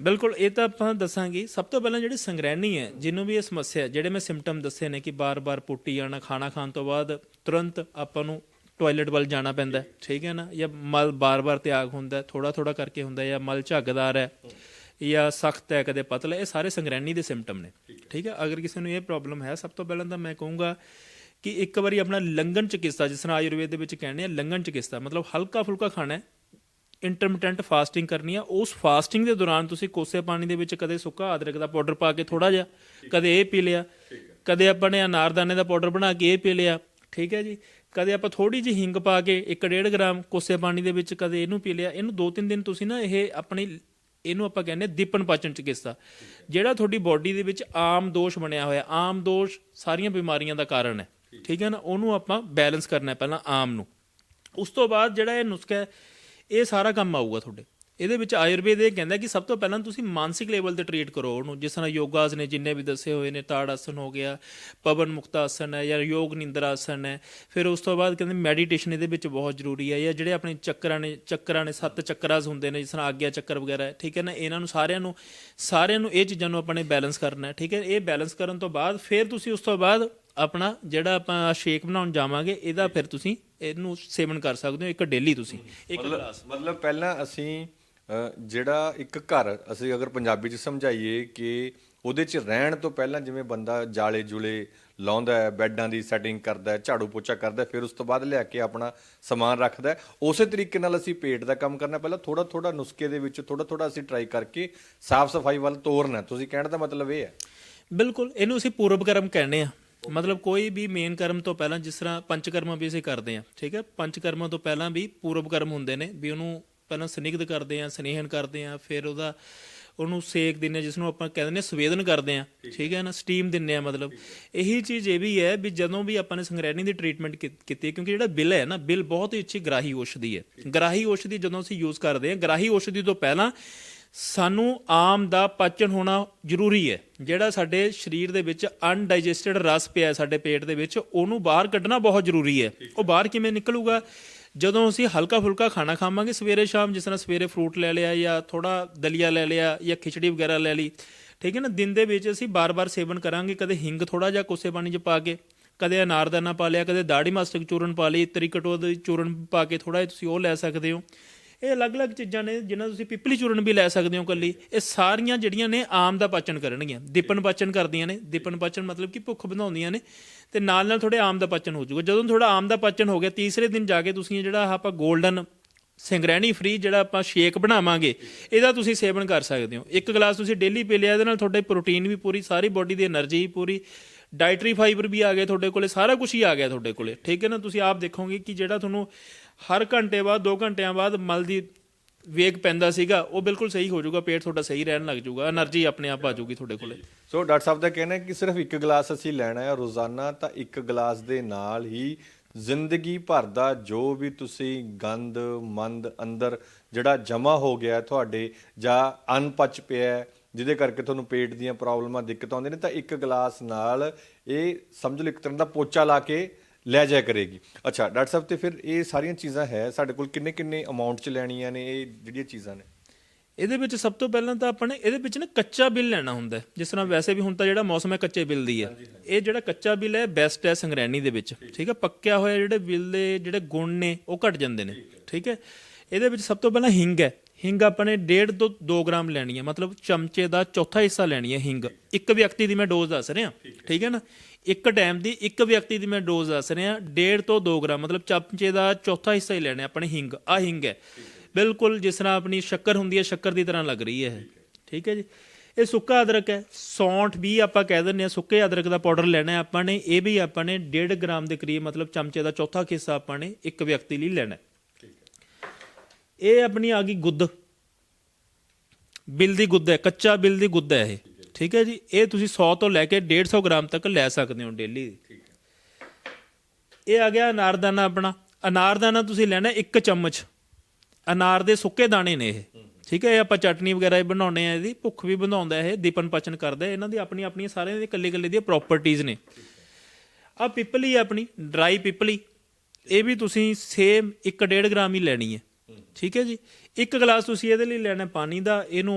ਬਿਲਕੁਲ, ਇਹ ਤਾਂ ਆਪਾਂ ਦੱਸਾਂਗੇ, ਸਭ ਤੋਂ ਪਹਿਲਾਂ ਜਿਹੜੀ ਸੰਗਰੈਣੀ ਹੈ, ਜਿਹਨੂੰ ਵੀ ਇਹ ਸਮੱਸਿਆ, ਜਿਹੜੇ ਮੈਂ ਸਿੰਪਟਮ ਦੱਸੇ ਨੇ ਕਿ ਬਾਰ-ਬਾਰ ਪੁੱਟੀ ਜਾਣਾ, ਖਾਣਾ ਖਾਣ ਤੋਂ ਬਾਅਦ ਤੁਰੰਤ ਆਪਾਂ ਨੂੰ ਟਾਇਲਟ ਵੱਲ ਜਾਣਾ ਪੈਂਦਾ ਠੀਕ ਹੈ ਨਾ? ਜਾਂ ਮਲ ਬਾਰ-ਬਾਰ ਤਿਆਗ ਹੁੰਦਾ ਥੋੜਾ-ਥੋੜਾ ਕਰਕੇ ਹੁੰਦਾ ਜਾਂ ਮਲ ਝੱਗਦਾਰ ਹੈ, ਜਾਂ ਸਖਤ ਹੈ ਕਦੇ ਪਤਲਾ, ਇਹ ਸਾਰੇ ਸੰਗਰੈਣੀ ਦੇ ਸਿੰਪਟਮ ਨੇ, ਠੀਕ ਹੈ? ਅਗਰ ਕਿਸੇ ਨੂੰ ਇਹ ਪ੍ਰੋਬਲਮ ਹੈ, ਸਭ ਤੋਂ ਪਹਿਲਾਂ ਤਾਂ ਮੈਂ ਕਹੂੰਗਾ ਕਿ ਇੱਕ ਵਾਰੀ ਆਪਣਾ ਲੰਗਨ ਚਿਕਿਤਸਾ ਜਿਸ ਤਰ੍ਹਾਂ ਆਯੁਰਵੇਦ ਦੇ ਵਿੱਚ ਕਹਿੰਦੇ ਆ ਲੰਗਨ ਚਿਕਿਤਸਾ ਮਤਲਬ ਹਲਕਾ ਫੁਲਕਾ ਖਾਣਾ ਹੈ ਇੰਟਰਮਿਟੈਂਟ ਫਾਸਟਿੰਗ ਕਰਨੀ ਆ। ਉਸ ਫਾਸਟਿੰਗ ਦੇ ਦੌਰਾਨ ਤੁਸੀਂ ਕੋਸੇ ਪਾਣੀ ਦੇ ਵਿੱਚ ਕਦੇ ਸੁੱਕਾ ਅਦਰਕ ਦਾ ਪਾਊਡਰ ਪਾ ਕੇ ਥੋੜਾ ਜਿਹਾ, ਕਦੇ ਇਹ ਪੀ ਲਿਆ, ਕਦੇ ਆਪਾਂ ਨੇ ਅਨਾਰਦਾਨੇ ਦਾ ਪਾਊਡਰ ਬਣਾ ਕੇ ਇਹ ਪੀ ਲਿਆ, ਠੀਕ ਹੈ ਜੀ? ਕਦੇ ਆਪਾਂ ਥੋੜੀ ਜਿਹੀ ਹਿੰਗ ਪਾ ਕੇ 1.5 ਗ੍ਰਾਮ ਕੋਸੇ ਪਾਣੀ ਦੇ ਵਿੱਚ ਕਦੇ ਇਹਨੂੰ ਪੀ ਲਿਆ। ਇਹਨੂੰ 2-3 ਦਿਨ ਤੁਸੀਂ ਨਾ ਇਹ ਆਪਣੀ, ਇਹਨੂੰ ਆਪਾਂ ਕਹਿੰਦੇ ਹਾਂ ਦੀਪਨ ਪਾਚਨ ਚਿਕਿਤਸਾ, ਜਿਹੜਾ ਤੁਹਾਡੀ ਬਾਡੀ ਦੇ ਵਿੱਚ ਆਮ ਦੋਸ਼ ਬਣਿਆ ਹੋਇਆ, ਆਮ ਦੋਸ਼ ਸਾਰੀਆਂ ਬਿਮਾਰੀਆਂ ਦਾ ਕਾਰਨ ਹੈ। ਠੀਕ ਹੈ ਨਾ? ਉਹਨੂੰ ਆਪਾਂ ਬੈਲੈਂਸ ਕਰਨਾ ਹੈ ਪਹਿਲਾਂ ਆਮ ਨੂੰ। ਉਸ ਤੋਂ ਬਾਅਦ ਜਿਹੜਾ ਇਹ ਨੁਸਖਾ ਇਹ ਸਾਰਾ ਕੰਮ ਆਊਗਾ ਤੁਹਾਡੇ। ਇਹਦੇ ਵਿੱਚ ਆਯੁਰਵੇਦ ਇਹ ਕਹਿੰਦਾ ਕਿ ਸਭ ਤੋਂ ਪਹਿਲਾਂ ਤੁਸੀਂ ਮਾਨਸਿਕ ਲੈਵਲ ਤੇ ਟ੍ਰੀਟ ਕਰੋ ਉਹਨੂੰ। ਜਿਸ ਤਰ੍ਹਾਂ ਯੋਗਾਸ ਨੇ ਜਿੰਨੇ ਵੀ ਦੱਸੇ ਹੋਏ ਨੇ, ਤਾੜ ਆਸਨ ਹੋ ਗਿਆ, ਪਵਨ ਮੁਕਤ ਆਸਨ ਹੈ ਜਾਂ ਯੋਗ ਨਿੰਦਰ ਆਸਨ ਹੈ। ਫਿਰ ਉਸ ਤੋਂ ਬਾਅਦ ਕਹਿੰਦੇ ਮੈਡੀਟੇਸ਼ਨ ਇਹਦੇ ਵਿੱਚ ਬਹੁਤ ਜ਼ਰੂਰੀ ਹੈ ਜਾਂ ਜਿਹੜੇ ਆਪਣੇ ਚੱਕਰਾਂ ਨੇ ਚੱਕਰਾਂ ਨੇ, ਸੱਤ ਚੱਕਰਾਸ ਹੁੰਦੇ ਨੇ, ਜਿਸ ਤਰ੍ਹਾਂ ਆਗਿਆ ਚੱਕਰ ਵਗੈਰਾ ਠੀਕ ਹੈ ਨਾ? ਇਹਨਾਂ ਨੂੰ ਸਾਰਿਆਂ ਨੂੰ ਸਾਰਿਆਂ ਨੂੰ ਇਹ ਚੀਜ਼ਾਂ ਨੂੰ ਆਪਾਂ ਨੇ ਬੈਲੈਂਸ ਕਰਨਾ ਹੈ। ਠੀਕ ਹੈ? ਇਹ ਬੈਲੈਂਸ ਕਰਨ ਤੋਂ ਬਾਅਦ ਫਿਰ ਤੁਸੀਂ ਉਸ ਤੋਂ ਬਾਅਦ ਆਪਣਾ ਜਿਹੜਾ ਆਪਾਂ ਸ਼ੇਕ ਬਣਾਉਣ ਜਾਵਾਂਗੇ ਇਹਦਾ ਫਿਰ ਤੁਸੀਂ ਇਹਨੂੰ ਸੇਵਨ ਕਰ ਸਕਦੇ ਹੋ ਇੱਕ ਡੇਲੀ ਤੁਸੀਂ ਇੱਕ ਗਲਾਸ। ਮਤਲਬ ਪਹਿਲਾਂ ਅਸੀਂ ਜਿਹੜਾ ਇੱਕ ਘਰ ਅਸੀਂ ਅਗਰ ਪੰਜਾਬੀ ਚ ਸਮਝਾਈਏ ਕਿ ਉਹਦੇ ਚ ਰਹਿਣ ਤੋਂ ਪਹਿਲਾਂ ਜਿਵੇਂ ਬੰਦਾ ਜਾਲੇ ਜੁਲੇ ਲਾਉਂਦਾ ਹੈ ਬੈੱਡਾਂ ਦੀ ਸੈਟਿੰਗ ਕਰਦਾ ਹੈ ਝਾੜੂ ਪੋਚਾ ਕਰਦਾ ਹੈ, ਫਿਰ ਉਸ ਤੋਂ ਬਾਅਦ ਲਿਆ ਕੇ ਆਪਣਾ ਸਮਾਨ ਰੱਖਦਾ ਹੈ। ਉਸੇ ਤਰੀਕੇ ਨਾਲ ਅਸੀਂ ਪੇਟ ਦਾ ਕੰਮ ਕਰਨਾ ਪਹਿਲਾਂ ਥੋੜਾ ਥੋੜਾ ਨੁਸਖੇ ਦੇ ਵਿੱਚ ਥੋੜਾ ਥੋੜਾ ਅਸੀਂ ਟਰਾਈ ਕਰਕੇ ਸਾਫ਼ ਸਫ਼ਾਈ ਵੱਲ ਤੋਰਨਾ ਤੁਸੀਂ ਕਹਿਣ ਦਾ ਮਤਲਬ ਇਹ ਹੈ। ਬਿਲਕੁਲ ਇਹਨੂੰ ਅਸੀਂ ਪੂਰਵ ਕਰਮ ਕਹਿੰਦੇ ਆ ਮਤਲਬ ਕੋਈ ਵੀ ਮੇਨ ਕਰਮ ਤੋਂ ਪਹਿਲਾਂ ਜਿਸ ਤਰ੍ਹਾਂ ਪੰਚ ਕਰਮਾਂ ਵੀ ਅਸੀਂ ਕਰਦੇ ਆ ਠੀਕ ਹੈ? ਪੰਚ ਕਰਮਾਂ ਤੋਂ ਪਹਿਲਾਂ ਵੀ ਪੂਰਵ ਕਰਮ ਹੁੰਦੇ ਨੇ ਵੀ ਉਹਨੂੰ ਪਹਿਲਾਂ ਸਨਿਗਧ ਕਰਦੇ ਆ ਸਨੇਹਨ ਕਰਦੇ ਆ ਫਿਰ ਉਹਦਾ ਉਹਨੂੰ ਸੇਕ ਦਿੰਨੇ ਆ, ਜਿਸ ਨੂੰ ਆਪਾਂ ਕਹਿੰਦੇ ਨੇ ਸਵੇਦਨ ਕਰਦੇ ਆ ਠੀਕ ਹੈ। ਨਾ? ਸਟੀਮ ਦਿੰਨੇ ਆ ਮਤਲਬ। ਇਹੀ ਚੀਜ਼ ਇਹ ਵੀ ਹੈ ਵੀ ਜਦੋਂ ਵੀ ਆਪਾਂ ਨੇ ਸੰਗਰੈਣੀ ਦੀ ਟ੍ਰੀਟਮੈਂਟ ਕੀਤੀ ਕਿਉਂਕਿ ਜਿਹੜਾ ਬਿੱਲ ਹੈ ਨਾ ਬਿੱਲ ਬਹੁਤ ਹੀ ਅੱਛੀ ਗ੍ਰਾਹੀ ਔਸ਼ਧੀ ਹੈ। ਗ੍ਰਾਹੀ ਔਸ਼ਧੀ ਜਦੋਂ ਅਸੀਂ ਯੂਜ਼ ਕਰਦੇ ਆ ਗ੍ਰਾਹੀ ਔਸ਼ਧੀ ਤੋਂ ਪਹਿਲਾਂ ਸਾਨੂੰ ਆਮ ਦਾ ਪਾਚਨ ਹੋਣਾ ਜ਼ਰੂਰੀ ਹੈ। ਜਿਹੜਾ ਸਾਡੇ ਸਰੀਰ ਦੇ ਵਿੱਚ ਅਨਡਾਈਜੈਸਟਡ ਰਸ ਪਿਆ ਸਾਡੇ ਪੇਟ ਦੇ ਵਿੱਚ ਉਹਨੂੰ ਬਾਹਰ ਕੱਢਣਾ ਬਹੁਤ ਜ਼ਰੂਰੀ ਹੈ। ਉਹ ਬਾਹਰ ਕਿਵੇਂ ਨਿਕਲੂਗਾ? ਜਦੋਂ ਅਸੀਂ ਹਲਕਾ ਫੁਲਕਾ ਖਾਣਾ ਖਾਵਾਂਗੇ ਸਵੇਰੇ ਸ਼ਾਮ ਜਿਸ ਤਰ੍ਹਾਂ ਸਵੇਰੇ ਫਰੂਟ ਲੈ ਲਿਆ ਜਾਂ ਥੋੜਾ ਦਲੀਆ ਲੈ ਲਿਆ ਜਾਂ ਖਿਚੜੀ ਵਗੈਰਾ ਲੈ ਲਈ ਠੀਕ ਹੈ ਨਾ? ਦਿਨ ਦੇ ਵਿੱਚ ਅਸੀਂ ਬਾਰ-ਬਾਰ ਸੇਵਨ ਕਰਾਂਗੇ ਕਦੇ ਹਿੰਗ ਥੋੜਾ ਜਿਹਾ ਕੋਸੇ ਪਾਣੀ 'ਚ ਪਾ ਕੇ ਕਦੇ ਅਨਾਰਦਾਨਾ ਪਾ ਲਿਆ ਕਦੇ ਦਾੜੀ ਮਸਤਕ ਚੂਰਨ ਪਾ ਲਈ ਤਰੀਕਟੋ ਦੇ ਚੂਰਨ ਪਾ ਕੇ ਥੋੜਾ ਤੁਸੀਂ ਉਹ ਲੈ ਸਕਦੇ ਹੋ। ਇਹ ਅਲੱਗ-ਅਲੱਗ ਚੀਜ਼ਾਂ ਨੇ ਜਿਨ੍ਹਾਂ ਤੁਸੀਂ ਪਿਪਲੀ ਚੂਰਨ ਵੀ ਲੈ ਸਕਦੇ ਹੋ ਕੱਲੀ। ਇਹ ਸਾਰੀਆਂ ਜਿਹੜੀਆਂ ਨੇ ਆਮ ਦਾ ਪਾਚਨ ਕਰਨਗੀਆਂ। ਦੀਪਨ ਪਾਚਨ ਕਰਦੀਆਂ ਨੇ। ਦੀਪਨ ਪਾਚਨ ਮਤਲਬ ਕਿ ਭੁੱਖ ਵਧਾਉਂਦੀਆਂ ਨੇ ਤੇ ਨਾਲ ਨਾਲ ਥੋੜੇ ਆਮ ਦਾ ਪਾਚਨ ਹੋ ਜਾਊਗਾ। ਜਦੋਂ ਥੋੜਾ ਆਮ ਦਾ ਪਾਚਨ ਹੋ ਗਿਆ, ਤੀਸਰੇ ਦਿਨ ਜਾ ਕੇ ਤੁਸੀਂ ਜਿਹੜਾ ਆਪਾਂ ਗੋਲਡਨ ਸਿੰਗਰੈਣੀ ਫਰੀ ਜਿਹੜਾ ਆਪਾਂ ਸ਼ੇਕ ਬਣਾਵਾਂਗੇ, ਇਹਦਾ ਤੁਸੀਂ ਸੇਵਨ ਕਰ ਸਕਦੇ ਹੋ। ਇੱਕ ਗਲਾਸ ਤੁਸੀਂ ਡੇਲੀ ਪੀ ਲਿਆ, ਇਹਦੇ ਨਾਲ ਤੁਹਾਡੇ ਪ੍ਰੋਟੀਨ ਵੀ ਪੂਰੀ, ਸਾਰੀ ਬਾਡੀ ਦੀ એનર્ਜੀ ਪੂਰੀ ਡਾਈਟਰੀ ਫਾਈਬਰ ਵੀ ਆ ਗਿਆ ਤੁਹਾਡੇ ਕੋਲੇ, ਸਾਰਾ ਕੁਝ ਹੀ ਆ ਗਿਆ ਤੁਹਾਡੇ ਕੋਲੇ। ਠੀਕ ਹੈ ਨਾ? ਤੁਸੀਂ ਆਪ ਦੇਖੋਗੇ ਕਿ ਜਿਹੜਾ ਤੁਹਾਨੂੰ ਹਰ ਘੰਟੇ ਬਾਅਦ 2 ਘੰਟਿਆਂ ਬਾਅਦ ਮਲ ਦੀ ਵੇਗ ਪੈਂਦਾ ਸੀਗਾ, ਉਹ ਬਿਲਕੁਲ ਸਹੀ ਹੋ ਜਾਊਗਾ, ਪੇਟ ਤੁਹਾਡਾ ਸਹੀ ਰਹਿਣ ਲੱਗ ਜਾਊਗਾ એનર્ਜੀ ਆਪਣੇ ਆਪ ਆ ਜਾਊਗੀ ਤੁਹਾਡੇ ਕੋਲੇ। ਸੋ ਡਾਕਟਰ ਸਾਹਿਬ ਦਾ ਕਹਿਣਾ ਹੈ ਕਿ ਸਿਰਫ ਇੱਕ ਗਲਾਸ ਅਸੀਂ ਲੈਣਾ ਹੈ, ਰੋਜ਼ਾਨਾ ਤਾਂ ਇੱਕ ਗਲਾਸ ਦੇ ਨਾਲ ਹੀ ਜ਼ਿੰਦਗੀ ਭਰ ਦਾ ਜੋ ਵੀ ਤੁਸੀਂ ਗੰਦ, ਮੰਦ ਅੰਦਰ ਜਿਹੜਾ ਜਮਾ ਹੋ ਗਿਆ ਤੁਹਾਡੇ ਜਾਂ ਅਨਪਚ ਪਿਆ ਹੈ ਜਿਹਦੇ ਕਰਕੇ ਤੁਹਾਨੂੰ ਪੇਟ ਦੀਆਂ ਪ੍ਰੋਬਲਮਾਂ ਦਿੱਕਤ ਆਉਂਦੀਆਂ ਨੇ ਤਾਂ ਇੱਕ ਗਲਾਸ ਨਾਲ ਇਹ ਸਮਝ ਲਓ ਇੱਕ ਤਰ੍ਹਾਂ ਦਾ ਪੋਚਾ ਲਾ ਕੇ ਲੈ ਜਾਇਆ ਕਰੇਗੀ। ਅੱਛਾ ਡਾਕਟਰ ਸਾਹਿਬ ਤੇ ਫਿਰ ਇਹ ਸਾਰੀਆਂ ਚੀਜ਼ਾਂ ਹੈ ਸਾਡੇ ਕੋਲ ਕਿੰਨੇ ਕਿੰਨੇ ਅਮਾਉਂਟ ਚ ਲੈਣੀਆਂ ਨੇ ਇਹ ਜਿਹੜੀਆਂ ਚੀਜ਼ਾਂ ਨੇ? ਇਹਦੇ ਵਿੱਚ ਸਭ ਤੋਂ ਪਹਿਲਾਂ ਤਾਂ ਆਪਾਂ ਨੇ ਇਹਦੇ ਵਿੱਚ ਨਾ ਕੱਚਾ ਬਿੱਲ ਲੈਣਾ ਹੁੰਦਾ। ਜਿਸ ਤਰ੍ਹਾਂ ਵੈਸੇ ਵੀ ਹੁਣ ਤਾਂ ਜਿਹੜਾ ਮੌਸਮ ਹੈ ਕੱਚੇ ਬਿੱਲ ਦੀ ਹੈ। ਇਹ ਜਿਹੜਾ ਕੱਚਾ ਬਿੱਲ ਹੈ ਬੈਸਟ ਹੈ ਸੰਗਰੈਣੀ ਦੇ ਵਿੱਚ। ਠੀਕ। ਹੈ ਪੱਕਿਆ ਹੋਇਆ ਜਿਹੜੇ ਬਿੱਲ ਦੇ ਜਿਹੜੇ ਗੁਣ ਨੇ ਉਹ ਘਟ ਜਾਂਦੇ ਨੇ। ਠੀਕ ਹੈ ਇਹਦੇ ਵਿੱਚ ਸਭ ਤੋਂ ਪਹਿਲਾਂ ਹਿੰਗ ਹੈ। ਹਿੰਗ ਆਪਾਂ ਨੇ 1.5 ਤੋਂ 2 ਗ੍ਰਾਮ ਲੈਣੀ ਹੈ ਮਤਲਬ ਚਮਚੇ ਦਾ ਚੌਥਾ ਹਿੱਸਾ ਲੈਣੀ ਹੈ ਹਿੰਗ। ਇੱਕ ਵਿਅਕਤੀ ਦੀ ਮੈਂ ਡੋਜ਼ ਦੱਸ ਰਿਹਾ, ਠੀਕ ਹੈ ਨਾ? ਇੱਕ ਟਾਈਮ ਦੀ ਇੱਕ ਵਿਅਕਤੀ ਦੀ ਮੈਂ ਡੋਜ਼ ਦੱਸ ਰਿਹਾ 1.5 ਤੋਂ 2 ਗ੍ਰਾਮ, ਮਤਲਬ ਚਮਚੇ ਦਾ ਚੌਥਾ ਹਿੱਸਾ ਹੀ ਲੈਣਾ ਆਪਣੇ ਹਿੰਗ ਆ ਹਿੰਗ ਹੈ। ਬਿਲਕੁਲ ਜਿਸ ਤਰ੍ਹਾਂ ਆਪਣੀ ਸ਼ੱਕਰ ਹੁੰਦੀ ਹੈ, ਸ਼ੱਕਰ ਦੀ ਤਰ੍ਹਾਂ ਲੱਗ ਰਹੀ ਹੈ ਠੀਕ ਹੈ ਜੀ? ਇਹ ਸੁੱਕਾ ਅਦਰਕ ਹੈ, ਸੌਂਠ ਵੀ ਆਪਾਂ ਕਹਿ ਦਿੰਦੇ ਆ ਸੁੱਕੇ ਅਦਰਕ ਦਾ ਪਾਊਡਰ ਲੈਣਾ ਆਪਾਂ ਨੇ, ਇਹ ਵੀ ਆਪਾਂ ਨੇ 1.5 ਗ੍ਰਾਮ ਦੇ ਕਰੀਬ, ਮਤਲਬ ਚਮਚੇ ਦਾ ਚੌਥਾ ਹਿੱਸਾ ਆਪਾਂ ਨੇ ਇੱਕ ਵਿਅਕਤੀ ਲਈ ਲੈਣਾ ਇਹ ਆਪਣੀ ਆ ਗਈ ਗੁੱਦ। ਬਿੱਲ ਦੀ ਗੁੱਦ ਹੈ, ਕੱਚਾ ਬਿੱਲ ਦੀ ਗੁੱਦ ਹੈ ਇਹ। ਠੀਕ ਹੈ ਜੀ? ਇਹ ਤੁਸੀਂ 100 ਤੋਂ ਲੈ ਕੇ 150 ਗ੍ਰਾਮ ਤੱਕ ਲੈ ਸਕਦੇ ਹੋ ਡੇਲੀ। ਇਹ ਆ ਗਿਆ ਅਨਾਰਦਾਨਾ ਆਪਣਾ। ਅਨਾਰਦਾਨਾ ਤੁਸੀਂ ਲੈਣਾ ਇੱਕ ਚਮਚ। ਅਨਾਰ ਦੇ ਸੁੱਕੇ ਦਾਣੇ ਨੇ ਇਹ। ਠੀਕ ਹੈ? ਇਹ ਆਪਾਂ ਚਟਨੀ ਵਗੈਰਾ ਵੀ ਬਣਾਉਂਦੇ ਆ ਇਹਦੀ, ਭੁੱਖ ਵੀ ਬਣਾਉਂਦਾ ਇਹ, ਦੀਪਨ ਪਚਨ ਕਰਦਾ ਇਹਨਾਂ ਦੀ ਆਪਣੀ ਆਪਣੀਆਂ ਸਾਰਿਆਂ ਦੀ ਇਕੱਲੇ ਇਕੱਲੇ ਦੀਆਂ ਪ੍ਰਾਪਰਟੀਆਂ ਨੇ। ਆ ਪਿਪਲੀ ਹੈ ਆਪਣੀ ਡਰਾਈ ਪਿਪਲੀ। ਇਹ ਵੀ ਤੁਸੀਂ ਸੇਮ 1.5 ਗ੍ਰਾਮ ਹੀ ਲੈਣੀ ਹੈ। ਠੀਕ ਹੈ ਜੀ? ਇੱਕ ਗਲਾਸ ਤੁਸੀਂ ਇਹਦੇ ਲਈ ਲੈਣਾ ਪਾਣੀ ਦਾ ਇਹਨੂੰ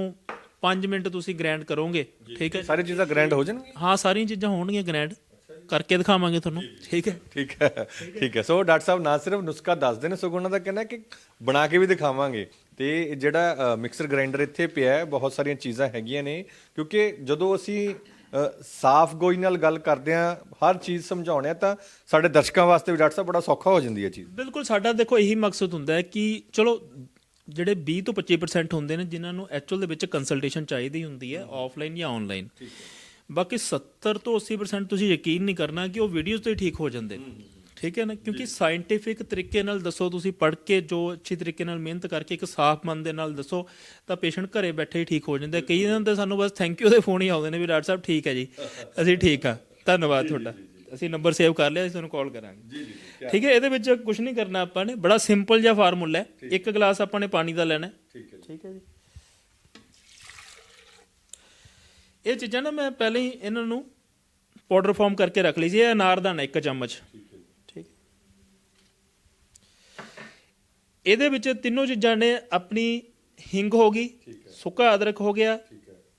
5 ਮਿੰਟ ਤੁਸੀਂ ਗ੍ਰਾਈਂਡ ਕਰੋਗੇ ਠੀਕ ਹੈ ਸਾਰੀ ਚੀਜ਼ਾਂ ਗ੍ਰੈਂਡ ਹੋ ਜਾਣਗੀਆਂ? ਹਾਂ ਸਾਰੀਆਂ ਚੀਜ਼ਾਂ ਹੋਣਗੀਆਂ ਗ੍ਰਾਈਂਡ ਕਰਕੇ ਦਿਖਾਵਾਂਗੇ ਤੁਹਾਨੂੰ ਠੀਕ ਹੈ? ਠੀਕ ਹੈ ਠੀਕ ਹੈ। ਸੋ ਡਾਕਟਰ ਸਾਹਿਬ ਨਾ ਸਿਰਫ ਨੁਸਖਾ ਦੱਸਦੇ ਨੇ ਸਗੋਂ ਉਹਨਾਂ ਦਾ ਕਹਿਣਾ ਕਿ ਬਣਾ ਕੇ ਵੀ ਦਿਖਾਵਾਂਗੇ। ਤੇ ਜਿਹੜਾ ਮਿਕਸਰ ਗ੍ਰਾਈਂਡਰ ਇੱਥੇ ਪਿਆ ਹੈ ਬਹੁਤ ਸਾਰੀਆਂ ਚੀਜ਼ਾਂ ਹੈਗੀਆਂ ਨੇ ਕਿਉਂਕਿ ਜਦੋਂ ਅਸੀਂ ਸਾਫ਼ ਗੋਈ ਨਾਲ ਗੱਲ ਕਰਦੇ ਆ ਹਰ ਚੀਜ਼ ਸਮਝਾਉਣੇ ਆ ਤਾਂ ਸਾਡੇ ਦਰਸ਼ਕਾਂ ਵਾਸਤੇ ਵੀ ਡਾਕਟਰ ਸਾਹਿਬ ਬੜਾ ਸੌਖਾ ਹੋ ਜਾਂਦੀ ਹੈ ਚੀਜ਼। ਬਿਲਕੁਲ ਸਾਡਾ ਦੇਖੋ ਇਹੀ ਮਕਸਦ ਹੁੰਦਾ ਹੈ ਕਿ ਚਲੋ ਜਿਹੜੇ 20 ਤੋਂ 25% ਹੁੰਦੇ ਨੇ ਜਿਨ੍ਹਾਂ ਨੂੰ ਐਕਚੁਅਲ ਦੇ ਵਿੱਚ ਕੰਸਲਟੇਸ਼ਨ ਚਾਹੀਦੀ ਹੁੰਦੀ ਹੈ ਆਫਲਾਈਨ ਜਾਂ ਆਨਲਾਈਨ ਬਾਕੀ 70 ਤੋਂ 80% ਤੁਸੀਂ ਯਕੀਨ ਨਹੀਂ ਕਰਨਾ ਕਿ ਉਹ ਵੀਡੀਓਜ਼ ਤੋਂ ਹੀ ਠੀਕ ਹੋ ਜਾਂਦੇ ਨੇ। ਠੀਕ ਹੈ ਨਾ? ਕਿਉਂਕਿ ਸਾਇੰਟੀਫਿਕ ਤਰੀਕੇ ਨਾਲ ਦੱਸੋ ਤੁਸੀਂ ਪੜ੍ਹ ਕੇ ਜੋ ਅੱਛੀ ਤਰੀਕੇ ਨਾਲ ਮਿਹਨਤ ਕਰਕੇ ਇੱਕ ਸਾਫ਼ ਮਨ ਦੇ ਨਾਲ ਦੱਸੋ ਤਾਂ ਪੇਸ਼ੈਂਟ ਘਰੇ ਬੈਠੇ ਹੀ ਠੀਕ ਹੋ ਜਾਂਦਾ। ਕਈ ਦਿਨ ਤਾਂ ਸਾਨੂੰ ਬਸ ਥੈਂਕ ਯੂ ਦੇ ਫੋਨ ਹੀ ਆਉਂਦੇ ਨੇ ਵੀ ਡਾਕਟਰ ਸਾਹਿਬ ਠੀਕ ਹੈ ਜੀ। ਅਸੀਂ ਠੀਕ ਆ ਧੰਨਵਾਦ ਤੁਹਾਡਾ। ਅਸੀਂ ਨੰਬਰ ਸੇਵ ਕਰ ਲਿਆ ਅਸੀਂ ਤੁਹਾਨੂੰ ਕਾਲ ਕਰਾਂਗੇ। ਠੀਕ ਹੈ? ਇਹਦੇ ਵਿੱਚ ਕੁਝ ਨਹੀਂ ਕਰਨਾ ਆਪਾਂ ਨੇ। ਬੜਾ ਸਿੰਪਲ ਜਿਹਾ ਫਾਰਮੂਲਾ ਹੈ। ਇੱਕ ਗਲਾਸ ਆਪਾਂ ਨੇ ਪਾਣੀ ਦਾ ਲੈਣਾ ਠੀਕ ਹੈ ਠੀਕ ਹੈ ਜੀ। ਇਹ ਚੀਜ਼ਾਂ ਨਾ ਮੈਂ ਪਹਿਲਾਂ ਹੀ ਇਹਨਾਂ ਨੂੰ ਪਾਊਡਰ ਫਾਰਮ ਕਰਕੇ ਰੱਖ ਲਈ ਸੀ। ਇਹ ਅਨਾਰਦਾਨਾ ਇੱਕ ਚਮਚ। ਠੀਕ ਇਹਦੇ ਵਿੱਚ ਤਿੰਨੋਂ ਚੀਜ਼ਾਂ ਨੇ ਆਪਣੀ ਹਿੰਗ ਹੋ ਗਈ ਸੁੱਕਾ ਅਦਰਕ ਹੋ ਗਿਆ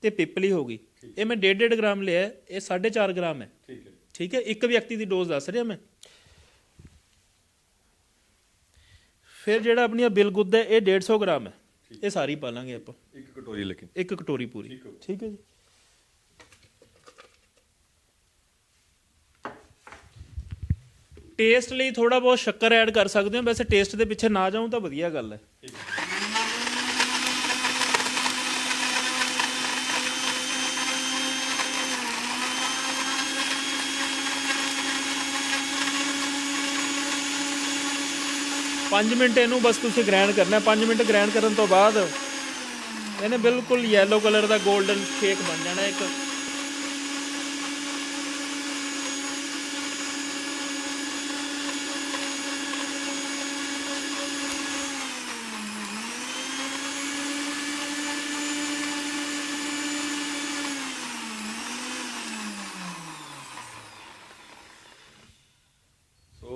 ਤੇ ਪਿਪਲੀ ਹੋ ਗਈ। ਇਹ ਮੈਂ 1.5 ਗ੍ਰਾਮ ਲਿਆ ਇਹ 4.5 ਗ੍ਰਾਮ ਹੈ। ਠੀਕ ਹੈ। ਠੀਕ ਹੈ ਇੱਕ ਵਿਅਕਤੀ ਦੀ ਡੋਜ਼ ਦੱਸ ਰਿਹਾ ਮੈਂ। ਫਿਰ ਜਿਹੜਾ ਆਪਣੀਆਂ ਬਿਲਗੁੱਦ ਹੈ ਇਹ 150 ਗ੍ਰਾਮ ਹੈ। ਇਹ ਸਾਰੀ ਪਾ ਲਾਂਗੇ ਆਪਾਂ। ਇੱਕ ਕਟੋਰੀ ਲੇਕਿਨ ਇੱਕ ਕਟੋਰੀ ਪੂਰੀ। ਠੀਕ ਹੈ ਜੀ। ਟੇਸਟ ਲਈ ਥੋੜਾ ਬਹੁਤ ਸ਼ੱਕਰ ਐਡ ਕਰ ਸਕਦੇ ਹੋ। ਵੈਸੇ ਟੇਸਟ ਦੇ ਪਿੱਛੇ ਨਾ ਜਾਉਂ ਤਾਂ ਵਧੀਆ ਗੱਲ ਹੈ। ਪੰਜ ਮਿੰਟ ਇਹਨੂੰ ਬਸ ਤੁਸੀਂ ਗ੍ਰਾਈਂਡ ਕਰਨਾ। 5 ਮਿੰਟ ਗ੍ਰਾਈਂਡ ਕਰਨ ਤੋਂ ਬਾਅਦ ਇਹਨੇ ਬਿਲਕੁਲ ਯੈਲੋ ਕਲਰ ਦਾ 골ਡਨ ਸ਼ੇਕ ਬਣ ਜਾਣਾ ਇੱਕ।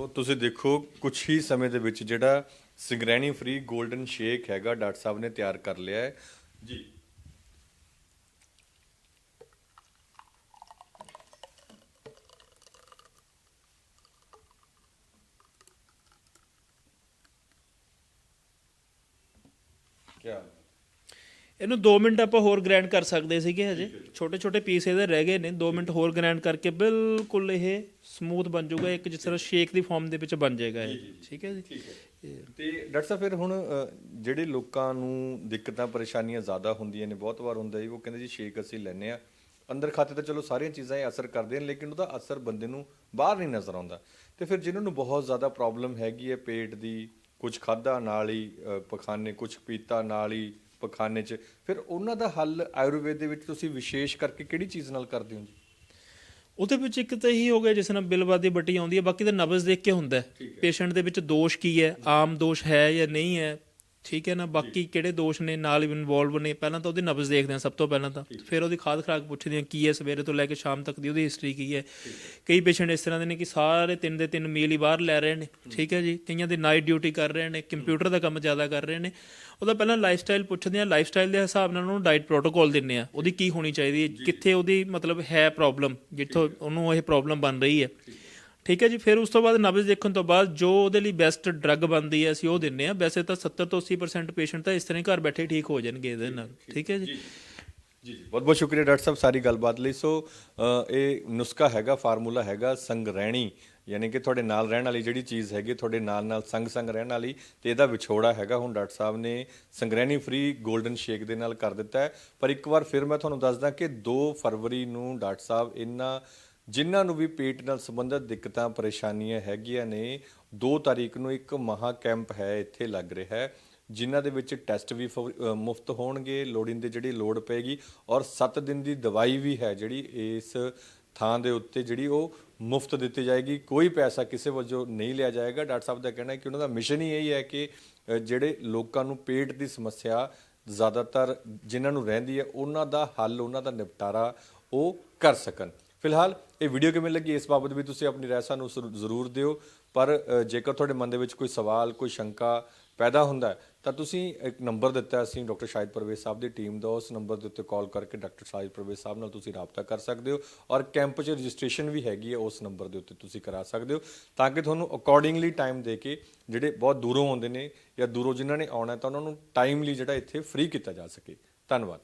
ਤੁਸੀਂ ਦੇਖੋ ਕੁਝ ਹੀ ਸਮੇਂ ਦੇ ਵਿੱਚ ਜਿਹੜਾ ਸਿੰਗਰੈਣੀ ਫ੍ਰੀ 골ਡਨ ਸ਼ੇਕ ਹੈਗਾ, ਡਾਕਟਰ ਸਾਹਿਬ ਨੇ ਤਿਆਰ ਕਰ ਲਿਆ ਹੈ। ਜੀ। ਕੀ ਇਹਨੂੰ 2 ਮਿੰਟ ਆਪਾਂ ਹੋਰ ਗ੍ਰਾਈਂਡ ਕਰ ਸਕਦੇ ਸੀਗੇ ਹਜੇ। ਛੋਟੇ ਛੋਟੇ ਪੀਸ ਇਹਦੇ ਰਹਿ ਗਏ ਨੇ। 2 ਮਿੰਟ ਹੋਰ ਗ੍ਰਾਈਂਡ ਕਰਕੇ ਬਿਲਕੁਲ ਇਹ ਸਮੂਥ ਬਣ ਜਾਊਗਾ। ਇੱਕ ਜਿਸ ਤਰ੍ਹਾਂ ਸ਼ੇਕ ਦੀ ਫਾਰਮ ਦੇ ਵਿੱਚ ਬਣ ਜਾਏਗਾ ਇਹ। ਠੀਕ ਹੈ ਜੀ? ਇਹ- ਤੇ ਡਾਕਟਰ ਸਾਹਿਬ ਫਿਰ ਹੁਣ ਜਿਹੜੇ ਲੋਕਾਂ ਨੂੰ ਦਿੱਕਤਾਂ ਪਰੇਸ਼ਾਨੀਆਂ ਜ਼ਿਆਦਾ ਹੁੰਦੀਆਂ ਨੇ ਬਹੁਤ ਵਾਰ ਹੁੰਦਾ ਜੀ ਉਹ ਕਹਿੰਦੇ ਜੀ ਸ਼ੇਕ ਅਸੀਂ ਲੈਨੇ ਆ ਅੰਦਰ ਖਾਤੇ ਤਾਂ ਚਲੋ ਸਾਰੀਆਂ ਚੀਜ਼ਾਂ ਹੀ ਅਸਰ ਕਰਦੀਆਂ ਨੇ ਲੇਕਿਨ ਉਹਦਾ ਅਸਰ ਬੰਦੇ ਨੂੰ ਬਾਹਰ ਨਹੀਂ ਨਜ਼ਰ ਆਉਂਦਾ। ਤੇ ਫਿਰ ਜਿਨ੍ਹਾਂ ਨੂੰ ਬਹੁਤ ਜ਼ਿਆਦਾ ਪ੍ਰੋਬਲਮ ਹੈਗੀ ਹੈ ਪੇਟ ਦੀ ਕੁਝ ਖਾਦਾ ਨਾਲ ਹੀ ਪਖਾਨੇ ਕੁਝ ਪੀਤਾ ਨਾਲ ਹੀ ਪਖਾਨੇ 'ਚ। ਫਿਰ ਉਹਨਾਂ ਦਾ ਹੱਲ ਆਯੁਰਵੇਦ ਦੇ ਵਿੱਚ ਤੁਸੀਂ ਵਿਸ਼ੇਸ਼ ਕਰਕੇ ਕਿਹੜੀ ਚੀਜ਼ ਨਾਲ ਕਰਦੇ ਹੋ ਜੀ? ਉਹਦੇ ਵਿੱਚ ਇੱਕ ਤਾਂ ਇਹੀ ਹੋ ਗਿਆ ਜਿਸ ਨਾਲ ਬਿਲਵਾਦੀ ਬੱਟੀ ਆਉਂਦੀ ਹੈ ਬਾਕੀ ਤਾਂ ਨਬਜ਼ ਦੇਖ ਕੇ ਹੁੰਦਾ ਹੈ। ਪੇਸ਼ੈਂਟ ਦੇ ਵਿੱਚ ਦੋਸ਼ ਕੀ ਹੈ? ਆਮ ਦੋਸ਼ ਹੈ ਜਾਂ ਨਹੀਂ ਹੈ? ਠੀਕ ਹੈ ਨਾ? ਬਾਕੀ ਕਿਹੜੇ ਦੋਸ਼ ਨੇ? ਨਾਲ ਇਨਵੋਲਵ ਨੇ? ਪਹਿਲਾਂ ਤਾਂ ਉਹਦੀ ਨਬਜ਼ ਦੇਖਦੇ ਆ ਸਭ ਤੋਂ ਪਹਿਲਾਂ ਤਾਂ। ਫਿਰ ਉਹਦੀ ਖਾਦ ਖਰਾਕ ਪੁੱਛਦੇ ਆ ਕੀ ਹੈ? ਸਵੇਰੇ ਤੋਂ ਲੈ ਕੇ ਸ਼ਾਮ ਤੱਕ ਦੀ ਉਹਦੀ ਹਿਸਟਰੀ ਕੀ ਹੈ? ਕਈ ਪੇਸ਼ੈਂਟ ਇਸ ਤਰ੍ਹਾਂ ਦੇ ਨੇ ਕਿ ਸਾਰੇ ਤਿੰਨ ਦੇ ਤਿੰਨ ਮੀਲ ਹੀ ਬਾਹਰ ਲੈ ਰਹੇ ਨੇ। ਠੀਕ ਹੈ ਜੀ? ਕਈਆਂ ਦੇ ਨਾਈਟ ਡਿਊਟੀ ਕਰ ਰਹੇ ਨੇ ਕੰਪਿਊਟਰ ਦਾ ਕੰਮ ਜ਼ਿਆਦਾ ਕਰ ਰਹੇ ਨੇ। ਉਹਦਾ ਪਹਿਲਾਂ ਲਾਈਫਸਟਾਈਲ ਪੁੱਛਦੇ ਆ ਲਾਈਫਸਟਾਈਲ ਦੇ ਹਿਸਾਬ ਨਾਲ ਉਹਨੂੰ ਡਾਈਟ ਪ੍ਰੋਟੋਕਾਲ ਦਿੰਨੇ ਆ ਉਹਦੀ ਕੀ ਹੋਣੀ ਚਾਹੀਦੀ ਹੈ? ਕਿੱਥੇ ਉਹਦੀ ਮਤਲਬ ਹੈ ਪ੍ਰੋਬਲਮ ਜਿੱਥੋਂ ਉਹਨੂੰ ਇਹ ਪ੍ਰੋਬਲਮ ਬਣ ਰਹੀ ਹੈ। ਠੀਕ ਹੈ ਜੀ ਫਿਰ ਉਸ ਤੋਂ ਬਾਅਦ ਨਬਜ਼ ਦੇਖਣ ਤੋਂ ਬਾਅਦ ਜੋ ਉਹਦੇ ਲਈ ਬੈਸਟ ਡਰੱਗ ਬਣਦੀ ਹੈ ਅਸੀਂ ਉਹ ਦਿੰਨੇ ਆ ਵੈਸੇ ਤਾਂ 70 ਤੋਂ 80% ਪੇਸ਼ੈਂਟ ਤਾਂ ਇਸ ਤਰ੍ਹਾਂ ਹੀ ਘਰ ਬੈਠੇ ਠੀਕ ਹੋ ਜਾਣਗੇ ਇਹਦੇ ਨਾਲ। ਠੀਕ ਹੈ ਜੀ। ਜੀ? ਜੀ ਬਹੁਤ ਬਹੁਤ ਸ਼ੁਕਰੀਆ ਡਾਕਟਰ ਸਾਹਿਬ ਸਾਰੀ ਗੱਲਬਾਤ ਲਈ। ਸੋ ਇਹ ਨੁਸਖਾ ਹੈਗਾ ਫਾਰਮੂਲਾ ਹੈਗਾ ਸੰਗ ਰਹਿਣੀ ਯਾਨੀ ਕਿ ਤੁਹਾਡੇ ਨਾਲ ਰਹਿਣ ਵਾਲੀ ਜਿਹੜੀ ਚੀਜ਼ ਹੈਗੀ ਤੁਹਾਡੇ ਨਾਲ ਨਾਲ ਸੰਗ ਸੰਗ ਰਹਿਣ ਵਾਲੀ ਤੇ ਇਹਦਾ ਵਿਛੋੜਾ ਹੈਗਾ। ਹੁਣ ਡਾਕਟਰ ਸਾਹਿਬ ਨੇ ਸੰਗਰਹਿਣੀ ਫ੍ਰੀ 골ਡਨ ਸ਼ੇਕ ਦੇ ਨਾਲ ਕਰ ਦਿੱਤਾ ਹੈ। ਪਰ ਇੱਕ ਵਾਰ ਫਿਰ ਮੈਂ ਤੁਹਾਨੂੰ ਦੱਸਦਾ ਕਿ 2 ਫਰਵਰੀ ਨੂੰ ਡਾਕਟਰ ਸਾਹਿਬ ਇਹਨਾਂ ਜਿਨ੍ਹਾਂ ਨੂੰ ਵੀ ਪੇਟ ਨਾਲ ਸੰਬੰਧਿਤ ਦਿੱਕਤਾਂ, ਪਰੇਸ਼ਾਨੀਆਂ ਹੈਗੀਆਂ ਨੇ 2 ਤਾਰੀਖ ਨੂੰ ਇੱਕ ਮਹਾ ਕੈਂਪ ਹੈ, ਇੱਥੇ ਲੱਗ ਰਿਹਾ ਹੈ, ਜਿਨ੍ਹਾਂ ਦੇ ਵਿੱਚ ਟੈਸਟ ਵੀ ਮੁਫਤ ਹੋਣਗੇ ਲੋੜੀਂਦੇ ਜਿਹੜੀ ਲੋੜ ਪਏਗੀ ਔਰ 7 ਦਿਨ ਦੀ ਦਵਾਈ ਵੀ ਹੈ ਜਿਹੜੀ ਇਸ ਥਾਂ ਦੇ ਉੱਤੇ ਜਿਹੜੀ ਉਹ ਮੁਫਤ ਦਿੱਤੀ ਜਾਏਗੀ। ਕੋਈ ਪੈਸਾ ਕਿਸੇ ਵਜੋਂ ਨਹੀਂ ਲਿਆ ਜਾਏਗਾ। ਡਾਕਟਰ ਸਾਹਿਬ ਦਾ ਕਹਿਣਾ ਹੈ ਕਿ ਉਹਨਾਂ ਦਾ ਮਿਸ਼ਨ ਹੀ ਇਹ ਹੈ ਕਿ ਜਿਹੜੇ ਲੋਕਾਂ ਨੂੰ ਪੇਟ ਦੀ ਸਮੱਸਿਆ ਜ਼ਿਆਦਾਤਰ ਜਿਨ੍ਹਾਂ ਨੂੰ ਰਹਿੰਦੀ ਹੈ, ਉਹਨਾਂ ਦਾ ਹੱਲ, ਉਹਨਾਂ ਦਾ ਨਿਪਟਾਰਾ ਉਹ ਕਰ ਸਕਣ। ਫਿਲਹਾਲ ਇਹ ਵੀਡੀਓ ਕਿਵੇਂ ਲੱਗੀ? ਇਸ ਬਾਬਤ ਵੀ ਤੁਸੀਂ ਆਪਣੀ ਰਾਏ ਸਾਨੂੰ ਜ਼ਰੂ- ਜ਼ਰੂਰ ਦਿਓ। ਪਰ ਜੇਕਰ ਤੁਹਾਡੇ ਮਨ ਦੇ ਵਿੱਚ ਕੋਈ ਸਵਾਲ, ਕੋਈ ਸ਼ੰਕਾ ਪੈਦਾ ਹੁੰਦਾ ਤਾਂ ਤੁਸੀਂ ਇੱਕ ਨੰਬਰ ਦਿੱਤਾ ਅਸੀਂ ਡਾਕਟਰ ਸ਼ਾਹਿਦ ਪਰਵੇਜ਼ ਸਾਹਿਬ ਦੀ ਟੀਮ ਦਾ ਉਸ ਨੰਬਰ ਦੇ ਉੱਤੇ ਕਾਲ ਕਰਕੇ ਡਾਕਟਰ ਸ਼ਾਹਿਦ ਪਰਵੇਜ਼ ਸਾਹਿਬ ਨਾਲ ਤੁਸੀਂ ਰਾਬਤਾ ਕਰ ਸਕਦੇ ਹੋ ਔਰ ਕੈਂਪ 'ਚ ਰਜਿਸਟ੍ਰੇਸ਼ਨ ਵੀ ਹੈਗੀ ਹੈ, ਉਸ ਨੰਬਰ ਦੇ ਉੱਤੇ ਤੁਸੀਂ ਕਰਾ ਸਕਦੇ ਹੋ ਤਾਂ ਕਿ ਤੁਹਾਨੂੰ ਅਕੋਰਡਿੰਗਲੀ ਟਾਈਮ ਦੇ ਕੇ ਜਿਹੜੇ ਬਹੁਤ ਦੂਰੋਂ ਆਉਂਦੇ ਨੇ ਜਾਂ ਦੂਰੋਂ ਜਿਨ੍ਹਾਂ ਨੇ ਆਉਣਾ ਤਾਂ ਉਹਨਾਂ ਨੂੰ ਟਾਈਮਲੀ ਜਿਹੜਾ ਇੱਥੇ ਫ੍ਰੀ ਕੀਤਾ ਜਾ ਸਕੇ। ਧੰਨਵਾਦ।